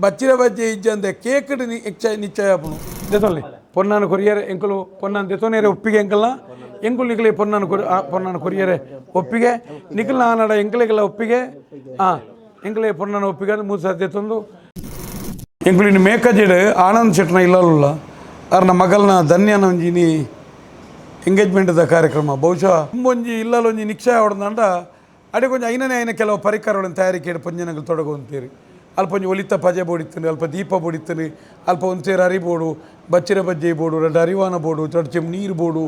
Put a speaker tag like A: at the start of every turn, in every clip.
A: ಬಚ್ಚಿರ ಬಜ್ಜೆ ಇಜ್ಜಂದೆ ಕೇಕಡ್ ನಿಚ್ಚಾಯ ನಿಶ್ಚಯಪುನು ದೆತೊಲ್ಲಿ ಪೊನ್ನಾನ ಕೊರಿಯರೆ, ಎಂಕುಲು ಪೊನ್ನಾನ ದೆತೊನೇರೆ ಒಪ್ಪಿಗೆ ಎಂಕಲ್ನ. ಎಂಕುಲು ನಿಕಲಿ ಪೊನ್ನಾನು ಕೊರಿ ಪೊನ್ನಾನ ಕೊರಿಯರೆ, ಒಪ್ಪಿಗೆ. ನಿಖಲ್ ನಾನಡ ಎಂಕಲಿಗೆಲ್ಲ ಒಪ್ಪಿಗೆ. ಆ, ಎಂಕಲೆ ಪೊನ್ನಾನು ಒಪ್ಪಿಗೆ ಅಂದ್ರೆ ಮೂರು ಸಾಧ್ಯ ತಂದು. ಎಂಕುಲು ಇನ್ನು ಮೇಕಜಿಡ್ ಆನಂದ್ ಶೆಟ್ನ ಇಲ್ಲಲ್ಲ ಅರ್ನ ಮಗಲ್ನ ಧನ್ಯನ ಒಂಜಿನಿ ಎಂಗೇಜ್ಮೆಂಟ್ದ ಕಾರ್ಯಕ್ರಮ. ಬಹುಶಃ ಒಂಜಿ ಇಲ್ಲಲ್ಲೊಂಜಿ ನಿಕ್ಷಯ ಹೊಡೆದಂಡ ಅಡೆ ಕೊಂಚ ಐನನೇ ಐನ ಕೆಲವು ಪರಿಕರಗಳನ್ನು ತಯಾರಿಕೆ ಪಂಜನಗಳು ತೊಡಗುವಂತೀರಿ. ಅಲ್ಪ ಒಂಜಿ ಒಲಿತ ಪಜೆ ಬೋಡಿತ್ತನು, ಅಲ್ಪ ದೀಪ ಬೋಡಿತ್ತನು, ಅಲ್ಪ ಒಂಚೇರು ಅರಿ ಬೋಡು ಬಚ್ಚಿರ ಬಜ್ಜೆ ಬೋಡು ಎರಡು ಅರಿವಾನ ಬೋಡು ಚೊಡ್ ಚೆಮ್ ನೀರು ಬೋಡು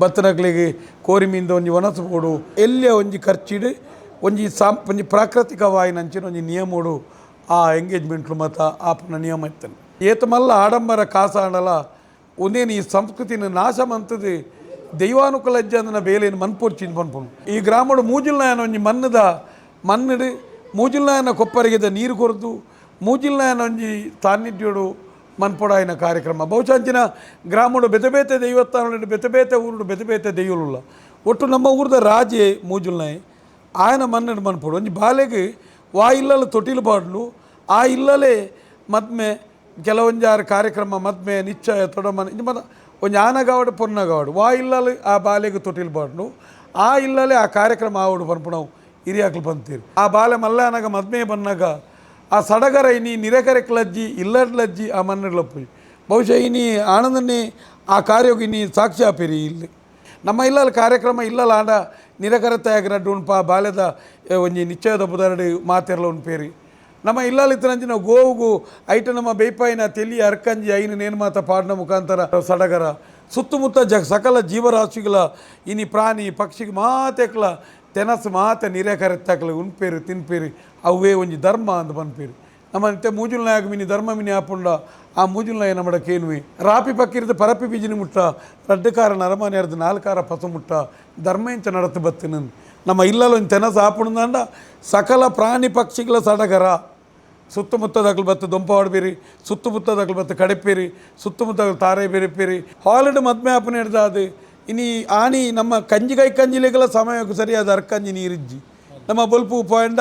A: ಭತ್ತನಗ್ಲಿಗೆ ಕೋರಿ ಮೀಂದ ಒಂಜಿ ಒನಸು ಬೋಡು ಎಲ್ಲಿಯ ಒಂಜಿ ಖರ್ಚಿಡು, ಒಂಜಿ ಸಾಂ, ಒಂಜಿ ಪ್ರಾಕೃತಿಕವಾಯಿನಂಚಿನ ಒಂಜಿ ನಿಯಮೋಡು ಆ ಎಂಗೇಜ್ಮೆಂಟ್ಲು ಮತ ಆಪನ ನಿಯಮ ಇತ್ತನು. ಏತ ಮಲ್ಲ ಆಡಂಬರ ಕಾಸ ಆಡಲ ಒಂದೇನು ಈ ಸಂಸ್ಕೃತಿನ ನಾಶ ಮಂತದು, ದೈವಾನುಕೂಲ ಅಜ್ಜಂದನ ಬೇಲೆಯನ್ನು ಮನ್ಪೊರ್ಚಿನ ಪನ್ಪುನು ಈ ಗ್ರಾಮಡು ಮೂಜಿಲ್ನ ಒಂಜಿ ಮನ್ನದ, ಮನ್ನಡು ಮೂಜಿಲ್ನಾಯನ ಕೊಪ್ಪರಿಗೆದ ನೀರು ಕೊರದು ಮೂಜಿಲ್ನಾಯನ ಒಂಜಿ ತಾನ್ನಿಡ್ಯೋಡು ಮನ್ಪೊಡಾಯಿನ ಕಾರ್ಯಕ್ರಮ. ಬಹುಶಃ ಅಂಚಿನ ಗ್ರಾಮಡು ಬೆತಬೇತೆ ದೈವತ್ತಾನ ಬೆತಬೇತೆ ಊರುಡು ಬೆತಬೇತೆ ದೈವಲುಲ್ಲ ಒಟ್ಟು ನಮ್ಮ ಊರದ ರಾಜೆ ಮೂಜುಲ್ನಾಯಿ ಆಯನ ಮನ್ನಡು ಮನ್ಪೊಡು. ಒಂಜಿ ಬಾಲೆಗೆ ವಾ ಇಲ್ಲಲು ತೊಟ್ಟಿಲು ಪಾಡ್ಲು ಆ ಇಲ್ಲಲೇ ಮದ್ಮೆ ಕೆಲವೊಂಜಾರು ಕಾರ್ಯಕ್ರಮ ಮದ್ಮೆ ನಿಶ್ಚಯ ತೊಡಮನ ಇದು ಮದ ಒಂದು ಆನಗಾವಡು ಪೊನ್ನಗಾವಡು. ವಾ ಇಲ್ಲಲು ಆ ಬಾಲೆಗೆ ತೊಟ್ಟಿಲು ಪಾಡ್ಲು ಆ ಇಲ್ಲಲೇ ಆ ಕಾರ್ಯಕ್ರಮ ಆವಡು ಪನ್ಪುಣವು ಹಿರಿಯಾಕ್ಲು ಬಂತೀರಿ. ಆ ಬಾಲೆ ಮಲ್ಲಾನಗ, ಮದ್ಮೇ ಬನ್ನಾಗ ಆ ಸಡಗರ ಇನಿ ನಿರೆಕರೆಕ್ಲಜ್ಜಿ ಇಲ್ಲಡ್ಲಜ್ಜಿ ಆ ಮನ್ನಡ್ಲಪ್ಪು ಬಹುಶಃ ಇನಿ ಆನಂದನೇ ಆ ಕಾರ್ಯೋಗಿ ಇನಿ ಸಾಕ್ಷಿ ಆಪಿರಿ ಇಲ್ಲಿ. ನಮ್ಮ ಇಲ್ಲಲ್ಲ ಕಾರ್ಯಕ್ರಮ ಇಲ್ಲಲ್ಲ ಆಂಡ ನಿರಕರತೆಯಾಗಿರಡ್ಡು ಉಣ್ಪ ಬಾಲ್ಯದ ಒಂಜಿ ನಿಶ್ಚಯದ ಬುಧರಡು ಮಾತೆರ್ಲ ಉಣ್ಪೇರಿ. ನಮ್ಮ ಇಲ್ಲಲ್ಲ ಇತ್ತನಂಚಿನ ಗೋವುಗು, ಐಟ ನಮ್ಮ ಬೇಪಾಯಿನ ತೆಲಿ, ಅರ್ಕಂಜಿ, ಐನು ನೇನು ಮಾತ ಪಾಡ್ನ ಮುಖಾಂತರ ಸಡಗರ, ಸುತ್ತಮುತ್ತ ಜ, ಸಕಲ ಜೀವರಾಶಿಗಳ, ಇನಿ ಪ್ರಾಣಿ, ಪಕ್ಷಿಗೆ ಮಾತೆಕ್ಲ ತೆನಸು ಮಾತ ನಿರೇಕರೆತ್ತಾಕ್ಲ ಉಣ್ಪೇರಿ, ತಿನ್ಪೇರಿ ಅವೇ ಒಂಜಿ ಧರ್ಮ ಅಂತ ಬನ್ಪೇರಿ ನಮ್ಮ ನಿತ್ಯ ಮೂಜುಲ್ನಾಯಕ ಮಿನಿ ಧರ್ಮ ಮಿನಿ ಆಪುಂಡ ಆ ಮೂಜುಲ್ನಾಯ ನಮ್ಮಡ ಕೇನುವೆ ರಾಪಿ ಪಕ್ಕಿರದ ಪರಪಿ ಬೀಜಿನಿ ಮುಟ್ಟ ರಡ್ಡಕಾರ ನರಮನೆ ಅರ್ದು ನಾಲ್ಕಾರ ಪಸು ಮುಟ್ಟ, ಧರ್ಮ ಎಂಚ ನಡತು ಬತ್ತಿನ ನಮ್ಮ ಇಲ್ಲಲ್ಲ ತೆನಸು ಆಪುಂಡ ಸಕಲ ಪ್ರಾಣಿ ಪಕ್ಷಿಗಳ ಸಡಗರ. ಸುತ್ತಮುತ್ತದಾಗಲು ಬತ್ತು ದೊಂಪಾಡ್ಬೇರಿ ಸುತ್ತಮುತ್ತದಾಗಲು ಬತ್ತು ಕಡೆಪೇರಿ ಸುತ್ತಮುತ್ತ ತಾರೆ ಬೇರೆಪೇರಿ ಹಾಲಿಡ್ ಮದ್ಮೆ ಆಪನೆ ಹಿಡ್ದ ಅದು ಇನಿ ಆನಿ ನಮ್ಮ ಕೈ ಕಂಜಿಲೆಗಳ ಸಮಯಕ್ಕೆ ಸರಿಯಾದ ಅರ್ಕಂಜಿ ನೀರಿಜ್ಜಿ. ನಮ್ಮ ಬಲ್ಪು ಪಾಯಿಂಡ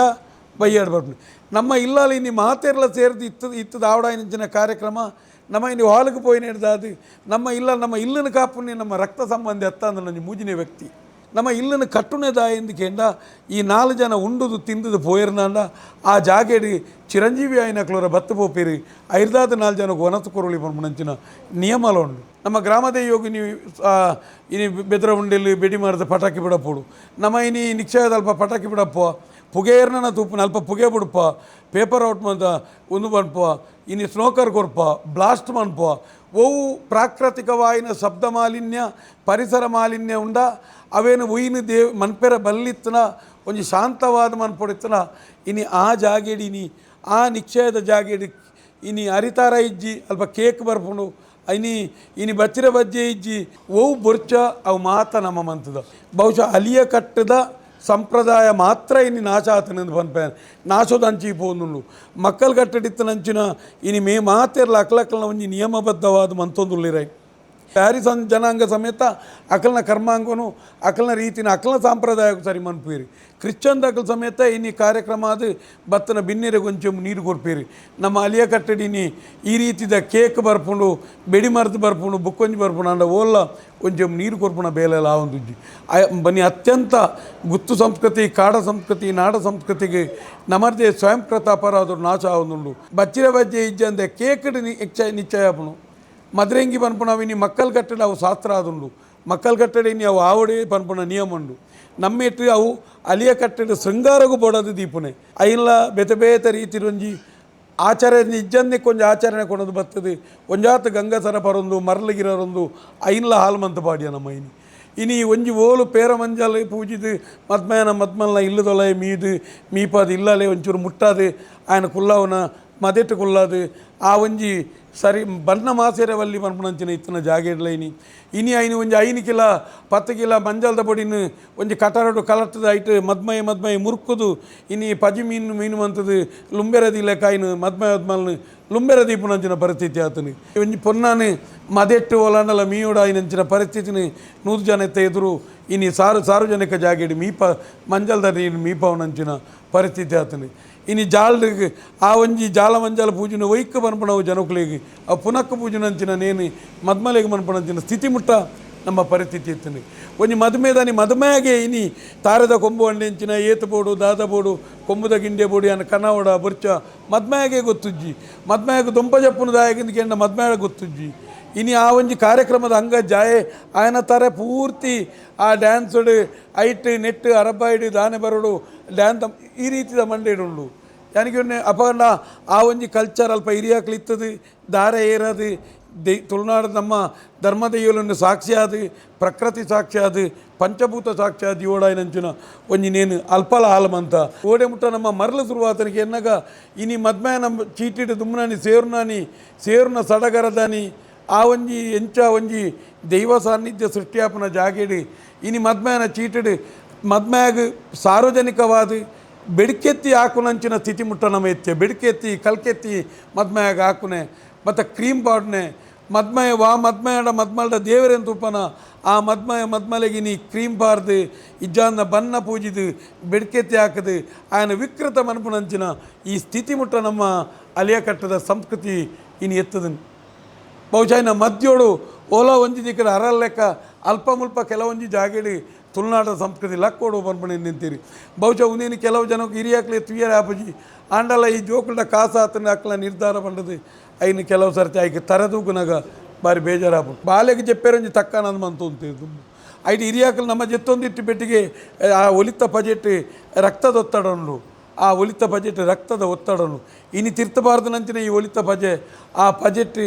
A: ಬೈಯಾಡ್ ಬರ್ಬಿ ನಮ್ಮ ಇಲ್ಲಾಲಿ ಇನ್ನು ಮಾತೆರ್ಲ ಸೇರಿದು ಇತ್ತು, ಇತ್ತದ ಆವಡಾಯಿನ ಕಾರ್ಯಕ್ರಮ, ನಮ್ಮ ಇನ್ನು ಹಾಲಿಗೆ ಪೋಯಿನ ಹಿಡ್ದ ಅದು ನಮ್ಮ ಇಲ್ಲ, ನಮ್ಮ ಇಲ್ಲಿನ ಕಾಪುನಿ ನಮ್ಮ ರಕ್ತ ಸಂಬಂಧಿ ಅತ್ತ ಅಂದ್ರೆ ಮೂಜಿನ ವ್ಯಕ್ತಿ. ಇಲ್ಲಿನ ಕಟ್ಟುನೆದ ಎಂದಿಕೆಂಡ ಈ ನಾಲ್ಕು ಜನ ಉಂಡುದು ತಿಂದುದು ಪೋಯಿರ್ನಾಂಡ ಆ ಜಾಗೆಡಿ ಚಿರಂಜೀವಿ ಆಯ್ನಕ್ಲರ ಬತ್ತು ಪೋಪೇರಿ, ಐರ್ದಾದ ನಾಲ್ಕು ಜನ ಒನತು ಕೊರಳಿ ಬಂಪುನಂಚಿನ ನಿಯಮಲ ಉಂಡು ನಮ್ಮ ಗ್ರಾಮದ ಯೋಗಿ ನೀವು ಇನಿ ಬೆದ್ರ ಉಂಡೆಲ್ಲಿ ಬೆಡಿ ಮಾಡಿದ ಪಟಾಕಿ ಬಿಡಪ್ಪೋಡು. ನಮ್ಮ ಇನಿ ನಿಕ್ಷಯದ ಅಲ್ಪ ಪಟಾಕಿ ಬಿಡಪ್ಪ ಪುಗೆಯರ್ನ ಏರ್ನ ತೂಪು ಅಲ್ಪ ಪುಗೆ ಬಿಡಪ್ಪ ಪೇಪರ್ ಔಟ್ ಮಂತ ಒಂದು ಬನ್ಪ ಇನಿ ಸ್ನೋಕರ್ ಕೊರ್ಪ ಬ್ಲಾಸ್ಟ್ ಮನ್ಪ ಓವು ಪ್ರಾಕೃತಿಕವಾಯಿನ ಶಬ್ದ ಮಾಲಿನ್ಯ, ಪರಿಸರ ಮಾಲಿನ್ಯ ಉಂಡ ಅವೇನು ಉಯಿನ ದೇವ್ ಮನ್ಪೆರ ಬಲ್ಲಿತ್ತನ ಒಂಜಿ ಶಾಂತವಾದ ಮನ್ಪೊಡಿತ್ತನ, ಇನಿ ಆ ಜಾಗೆಡಿ ಇನಿ ಆ ನಿಕ್ಷಯದ ಜಾಗೆಡಿ, ಇನಿ ಅರಿತಾರ ಇಜ್ಜಿ, ಅಲ್ಪ ಕೇಕ್ ಬರ್ಪುಂಡು ಐನಿ ಇನಿ ಬಚ್ಚಿರ ಬಜ್ಜೆ ಇಜ್ಜಿ ಓವು ಬೊರ್ಚ, ಅವು ಮಾತ ನಮ್ಮ ಮಂತದ. ಬಹುಶಃ ಅಲಿಯ ಕಟ್ಟದ ಸಂಪ್ರದಾಯ ಮಾತ್ರ ಇನ್ನು ನಾಶ ಆತನಂದು ಪನ್ಪೆ ನಾಶದ ಅಂಚಿ ಪೋನುಂಡು ಮಕ್ಕಳು ಕಟ್ಟಡಿತ್ತನಂಚಿನ, ಇನಿ ಮೇ ಮಾತೆರ್ಲ ಅಕ್ಲಕ್ಕಲ್ನ ಒಂಜಿ ನಿಯಮಬದ್ಧವಾದ ಮಂತೊಂದುಳ್ಳಿರೈ. ಪ್ಯಾರಿಸ್ ಅನ್ ಜನಾಂಗ ಸಮೇತ ಅಕಲನ ಕರ್ಮಾಂಗನು, ಅಕಲನ ರೀತಿನ ಅಕಲನ ಸಾಂಪ್ರದಾಯಕ್ಕೆ ಸರಿ ಮನ್ಪೀರಿ ಕ್ರಿಶ್ಚನ್ ದಕಲ್ ಸಮೇತ ಇನ್ನಿ ಕಾರ್ಯಕ್ರಮ ಅದು ಬತ್ತನ ಬಿನ್ನೆರೆ ಕೊಂಚ ನೀರು ಕೊರ್ಪೀರಿ ನಮ್ಮ ಅಲಿಯ ಕಟ್ಟಡಿನಿ ಈ ರೀತಿದ ಕೇಕ್ ಬರ್ಪುಂಡು, ಬೆಡಿ ಮರದು ಬರ್ಪುಂಡು, ಬುಕ್ಕೊಂಜಿ ಬರ್ಪುಂಡು ಅಂಡ ಓಲ್ಲ ಕೊಂಚಂ ನೀರು ಕೊರ್ಪುಣ ಬೇಲೆಲ್ಲ ಆ ಒಂದು ಬನ್ನಿ ಅತ್ಯಂತ ಗುತ್ತು ಸಂಸ್ಕೃತಿ, ಕಾಡ ಸಂಸ್ಕೃತಿ, ನಾಡ ಸಂಸ್ಕೃತಿಗೆ ನಮರ್ದೇ ಸ್ವಯಂಕೃತ ಅಪರಾಧರು ನಾಶ ಆವೊಂದುಂಡು. ಬಚ್ಚಿರ ಬಜ್ಜೆ ಇಜ್ಜಂದೆ ಕೇಕಡ್ ನಿಶ್ಚಯ ನಿಶ್ಚಯ ಆಪುನು ಮದ್ರೆಂಗಿ ಪನ್ಪುಣ ಇನಿ ಮಕ್ಕಳು ಕಟ್ಟಡ ಅವು ಶಾಸ್ತ್ರ ಆದುಂಡು ಮಕ್ಕಳು ಕಟ್ಟಡ ಇನಿ ಅವು ಆವಡೆ ಪನ್ಪುಣ ನಿಯಮ ಉಂಡು ನಮ್ಮೆಟ್ಟು ಅವು ಅಲಿಯ ಕಟ್ಟಡ ಶೃಂಗಾರಗೂ ಬೋಡದು ದೀಪುನೆ ಐಲ್ಲ ಬೇತೆ ಬೇತೆ ರೀತಿ ಒಂಜಿ ಆಚರಣೆ ಇಜ್ಜನ್ನೆ ಕೊಂಚ ಆಚರಣೆ ಕೊಡೋದು ಬರ್ತದೆ ಒಂಜಾತ ಗಂಗಸರ ಪರೊಂದು ಮರಳಿಗಿರೊಂದು ಐನ್ಲ ಹಾಲು ಮಂತ ಪಾಡಿಯ ನಮ್ಮ ಇನಿ ಇನಿ ಒಂಜಿ ಓಲು ಪೇರ ಮಂಜಾಲ ಪೂಜಿದು ಮದ್ಮಯನ ಮದ್ಮಲ್ನ ಇಲ್ಲದೊಲೆ ಮೀದು ಮೀಪಾದು ಇಲ್ಲಲೆ ಒಂಚೂರು ಮುಟ್ಟಾದು ఆయన ಕುಲ್ಲವನ ಮದೆಟ್ಟು ಕುಲ್ಲಾದು ಆ ಒಂಜಿ ಸರಿ ಬಣ್ಣ ಮಾಸೆರವಲ್ಲಿ ಮನ್ಪುಣಂಚಿನ ಇತ್ತಿನ ಜಾಗೇಡ್ಲೈನಿ ಇನಿ ಐನು ಒಂಜಿ ಐನು ಕಿಲ ಪತ್ತು ಕಿಲ ಮಂಜಲ್ದ ಪೊಡಿನು ಒಂಜಿ ಕಟರಡು ಕಲಟ್ಟದ ಐಟ್ ಮದ್ಮಯ ಮದ್ಮಯ ಮುರುಕುದು ಇನಿ ಪಜಿ ಮೀನು ಮೀನು ಮಂತದು ಲುಂಬೆರದಿ ಲೆಕ್ಕ ಐನು ಮದ್ಮಯ ಮದ್ಮಲ್ನು ಲುಂಬೆರ ದೀಪುನಂಚಿನ ಪರಿಸ್ಥಿತಿ ಆತನು ಒಂಜಿ ಪೊನ್ನಾನು ಮದೆಟ್ಟು ಒಲಂಡಲ ಮೀಯೋಡ ಐನಂಚಿನ ಪರಿಸ್ಥಿತಿನಿ ನೂರು ಜನ ಎತ್ತ ಎದುರು ಇನಿ ಸಾರು ಸಾರ್ವಜನಿಕ ಜಾಗೇಡಿ ಮೀಪ ಮಂಜಲ್ದ ನೀರು ಮೀಪವನಂಚಿನ ಪರಿಸ್ಥಿತಿ ಆತನು ಇನಿ ಜಾಲ್ರಿಗೆ ಆ ಒಂಜಿ ಜಾಲ ಮಂಜಾಲ ಪೂಜೆನ ವೈಕ್ ಮನ್ಪಣವು ಜನಕುಲಿಗೆ ಆ ಪುನಕ್ಕ ಪೂಜೆನ ಅಂಚಿನ ನೇನು ಮದ್ಮಲೆಗೆ ಮನ್ಪಣಂಚಿನ ಸ್ಥಿತಿ ಮುಟ್ಟ ನಮ್ಮ ಪರಿಸ್ಥಿತಿ ಇರ್ತದೆ ಒಂಜಿ ಮದುಮೇದಾನಿ ಮದುಮೆಗೆ ಇನಿ ತಾರದ ಕೊಂಬು ಅಂಡೆಂಚಿನ ಏತ ಬೋಡು, ದಾದ ಬೋಡು, ಕೊಂಬುದ ಗಿಂಡೆ ಬೋಡಿ ಅನ್ನ ಕನ್ನವಡ ಬುರ್ಚ ಮದ್ಮೆಗೆ ಗೊತ್ತುಜ್ಜಿ. ಮದ್ಮೆಗೆ ದೊಂಪ ಜಪ್ಪುನ ದಾಯಗಿಂದ ಕೇಂದ್ರ ಮದ್ಮೆಯಾಗ ಗೊತ್ತುಜ್ಜಿ. ಇನಿ ಆ ಒಂಜಿ ಕಾರ್ಯಕ್ರಮದ ಅಂಗ ಜಾಯೆ, ಆಯನ ತರ ಪೂರ್ತಿ ಆ ಡ್ಯಾನ್ಸ್ ಐಟ್, ನೆಟ್ ಅರಬೈಡ್ ದಾನೆ ಬರೋಡು ಡ್ಯಾನ್ ಈ ರೀತಿದ ಮಂಡೇಡುಂಡು. ಯಾನಿಗೆ ಅಪಗಂಡ ಆ ಒಂಜಿ ಕಲ್ಚರ್ ಅಲ್ಪ ಹಿರಿಯಾಕ್ಲಿತ್ತದು ದಾರ ಏರದು, ದೈ ತುಳುನಾಡು ನಮ್ಮ ಧರ್ಮದೈವಲನ್ನು ಸಾಕ್ಷಿಯಾದ, ಪ್ರಕೃತಿ ಸಾಕ್ಷಿಯಾದ, ಪಂಚಭೂತ ಸಾಕ್ಷಿಯಾದ ಯೋಡಾಯ್ನಂಚಿನ ಒಂಜಿ ನೇನು ಅಲ್ಪಲ ಆಲಮಂತ ಓಡೆ ಮುಟ್ಟ ನಮ್ಮ ಮರಳು ಶುರುವಾತನಿಗೆ ಎನ್ನಗ, ಇನಿ ಮದ್ಮೆ ನಮ್ಮ ಚೀಟಿಡು ದುಮ್ನಾನಿ, ಸೇರುನಾನಿ, ಸೇರುನ ಸಡಗರದಾನಿ, ಆ ಒಂಜಿ ಎಂಚ ಒಂಜಿ ದೈವ ಸಾನ್ನಿಧ್ಯ ಸೃಷ್ಟಿಯಾಪನ ಜಾಗೇಡು, ಇನಿ ಮದ್ಮೆನ ಚೀಟಿಡು ಮದ್ಮ್ಯಾಗ ಸಾರ್ವಜನಿಕವಾದ ಬೆಡ್ಕೆತ್ತಿ ಹಾಕುನಂಚಿನ ಸ್ಥಿತಿ ಮುಟ್ಟ ನಮ್ಮ ಎತ್ತೆ. ಬೆಡ್ಕೆತ್ತಿ, ಕಲ್ಕೆತ್ತಿ, ಮದ್ಮೆಯಾಗ ಹಾಕುನೆ. ಮತ್ತು ಕ್ರೀಮ್ ಪಾಡ್ನೆ. ಮದ್ಮಯ ವಾ ಮದ್ಮಯಡ ಮದ್ಮಲ್ಡ ದೇವರೇನು ತುಪ್ಪನ ಆ ಮದ್ಮಯ ಮದ್ಮಲೆಗೆ ನೀ ಕ್ರೀಮ್ ಬಾರ್ದು ಇಜ್ಜಾನ ಬನ್ನ ಪೂಜಿದು, ಬೆಡ್ಕೆತ್ತಿ ಹಾಕದು. ಆಯನ ವಿಕೃತ ಮನಪುನಂಚಿನ ಈ ಸ್ಥಿತಿ ಮುಟ್ಟ ನಮ್ಮ ಅಲಿಯ ಕಟ್ಟದ ಸಂಸ್ಕೃತಿ ಇನ್ನು ಎತ್ತದನು. ಬಹುಶಃ ಮದ್ಯೋಡು ಓಲಾ ಒಂಜಿ ದಿಕ್ಕಡ ಅರಲ್ ಲೆಕ್ಕ, ಅಲ್ಪ ಮುಲ್ಪ ಕೆಲವೊಂಜಿ ಜಾಗೇಡಿ ತುಳುನಾಡ ಸಂಸ್ಕೃತಿ ಲಕ್ಕೋಡು ಬರ್ಬಣಿ ನಿಂತೀರಿ ಬಹುಶಃ ಉಂದಿನ ಕೆಲವು ಜನಕ್ಕೆ ಹಿರಿಯಾಕ್ಲೆ ತುಯ್ಯರ ಆಪಜಿ ಆಂಡಲ ಈ ಜೋಕುಲ್ಡ ಕಾಸ ಆತನ ಹಾಕ್ಲ ನಿರ್ಧಾರ ಬಂಡದು ಐನು ಕೆಲವು ಸರ್ತಿ ಆಯ್ಕೆ ತರದೂಗುನಾಗ ಬಾರಿ ಬೇಜಾರಾಪು ಬಾಲೆಗೆ ಜೆಪ್ಪೆರಂಜಿ ತಕ್ಕ ನನ್ನ ಮಂತು ಅಂತಿದ್ದು ಐದು ಹಿರಿಯಾಕಲು ನಮ್ಮ ಜೆತ್ತೊಂದಿಟ್ಟು ಬೆಟ್ಟಿಗೆ ಆ ಒಲಿತ ಬಜೆಟ್ ರಕ್ತದ ಒತ್ತಡ ಉಂಡು ಆ ಒಲಿತ ಬಜೆಟ್ ರಕ್ತದ ಒತ್ತಡನು. ಇನಿ ತಿರ್ತಬಾರ್ದು ನಂಚಿನ ಈ ಒಲಿತ ಬಜೆ, ಆ ಬಜೆಟ್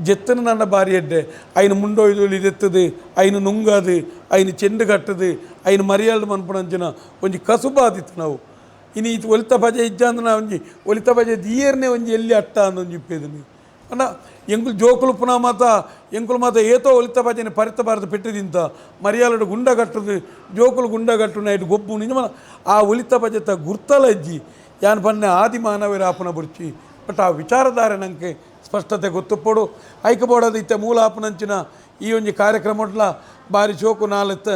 A: ಜೆತ್ತನ ನನ್ನ ಬಾರಿ ಎಡ್ಡೆ ಐನು ಮುಂಡೊಯ್ದು ಇದೆತ್ತದು ಐನು ನುಂಗದು, ಐನು ಚೆಂಡು ಕಟ್ಟದು, ಐನು ಮರಿಯಾಳ್ದು ಮನ್ಪುಣಂಚಿನ ಒಂಜಿ ಕಸುಬಾದಿತ್ತು ನಾವು. ಇನಿ ಇದು ಒಲಿತ ಬಜೆ ಇಜ್ಜ ಅಂದ್ರೆ ಒಂಜಿ ಒಲಿತ ಬಜೆ ದಿಯರ್ನೆ ಒಂಜಿ ಎಲ್ಲಿ ಅಟ್ಟ ಅಂದೊಂಜಿ ಇಪ್ಪೇದನಿ. ಅಣ್ಣ, ಎಂಕುಲು ಜೋಕುಲು ಪುನಃ ಮಾತ, ಎಂಕುಲು ಮಾತ ಏತೋ ಒಲಿತ ಭಜನೆ ಪರಿತಬಾರದು ಪೆಟ್ಟಿದಿಂತ ಮರಿಯಾಲಡು ಗುಂಡ ಕಟ್ಟದು ಜೋಕುಲು ಗುಂಡ ಕಟ್ಟು ನೈಟ್ ಗೊಬ್ಬು ನಿಜಮ ಆ ಒಲಿತ ಭಜತ ಗುರ್ತಲ ಇಜ್ಜಿ ಯಾನ್ ಪನ್ನೆ ಆದಿ ಮಾನವರ ಆಪನ ಬುರ್ಚಿ, ಬಟ್ ಆ ವಿಚಾರಧಾರೆ ನಂಗೆ ಸ್ಪಷ್ಟತೆ ಗೊತ್ತುಪ್ಪಡು ಐಕಬೋಡದ ಇತ್ತೆ ಮೂಲ ಆಪನಂಚಿನ ಈ ಒಂಜಿ ಕಾರ್ಯಕ್ರಮಟ್ಲ ಬಾರಿ ಚೋಕು ನಾಲೆತ್ತ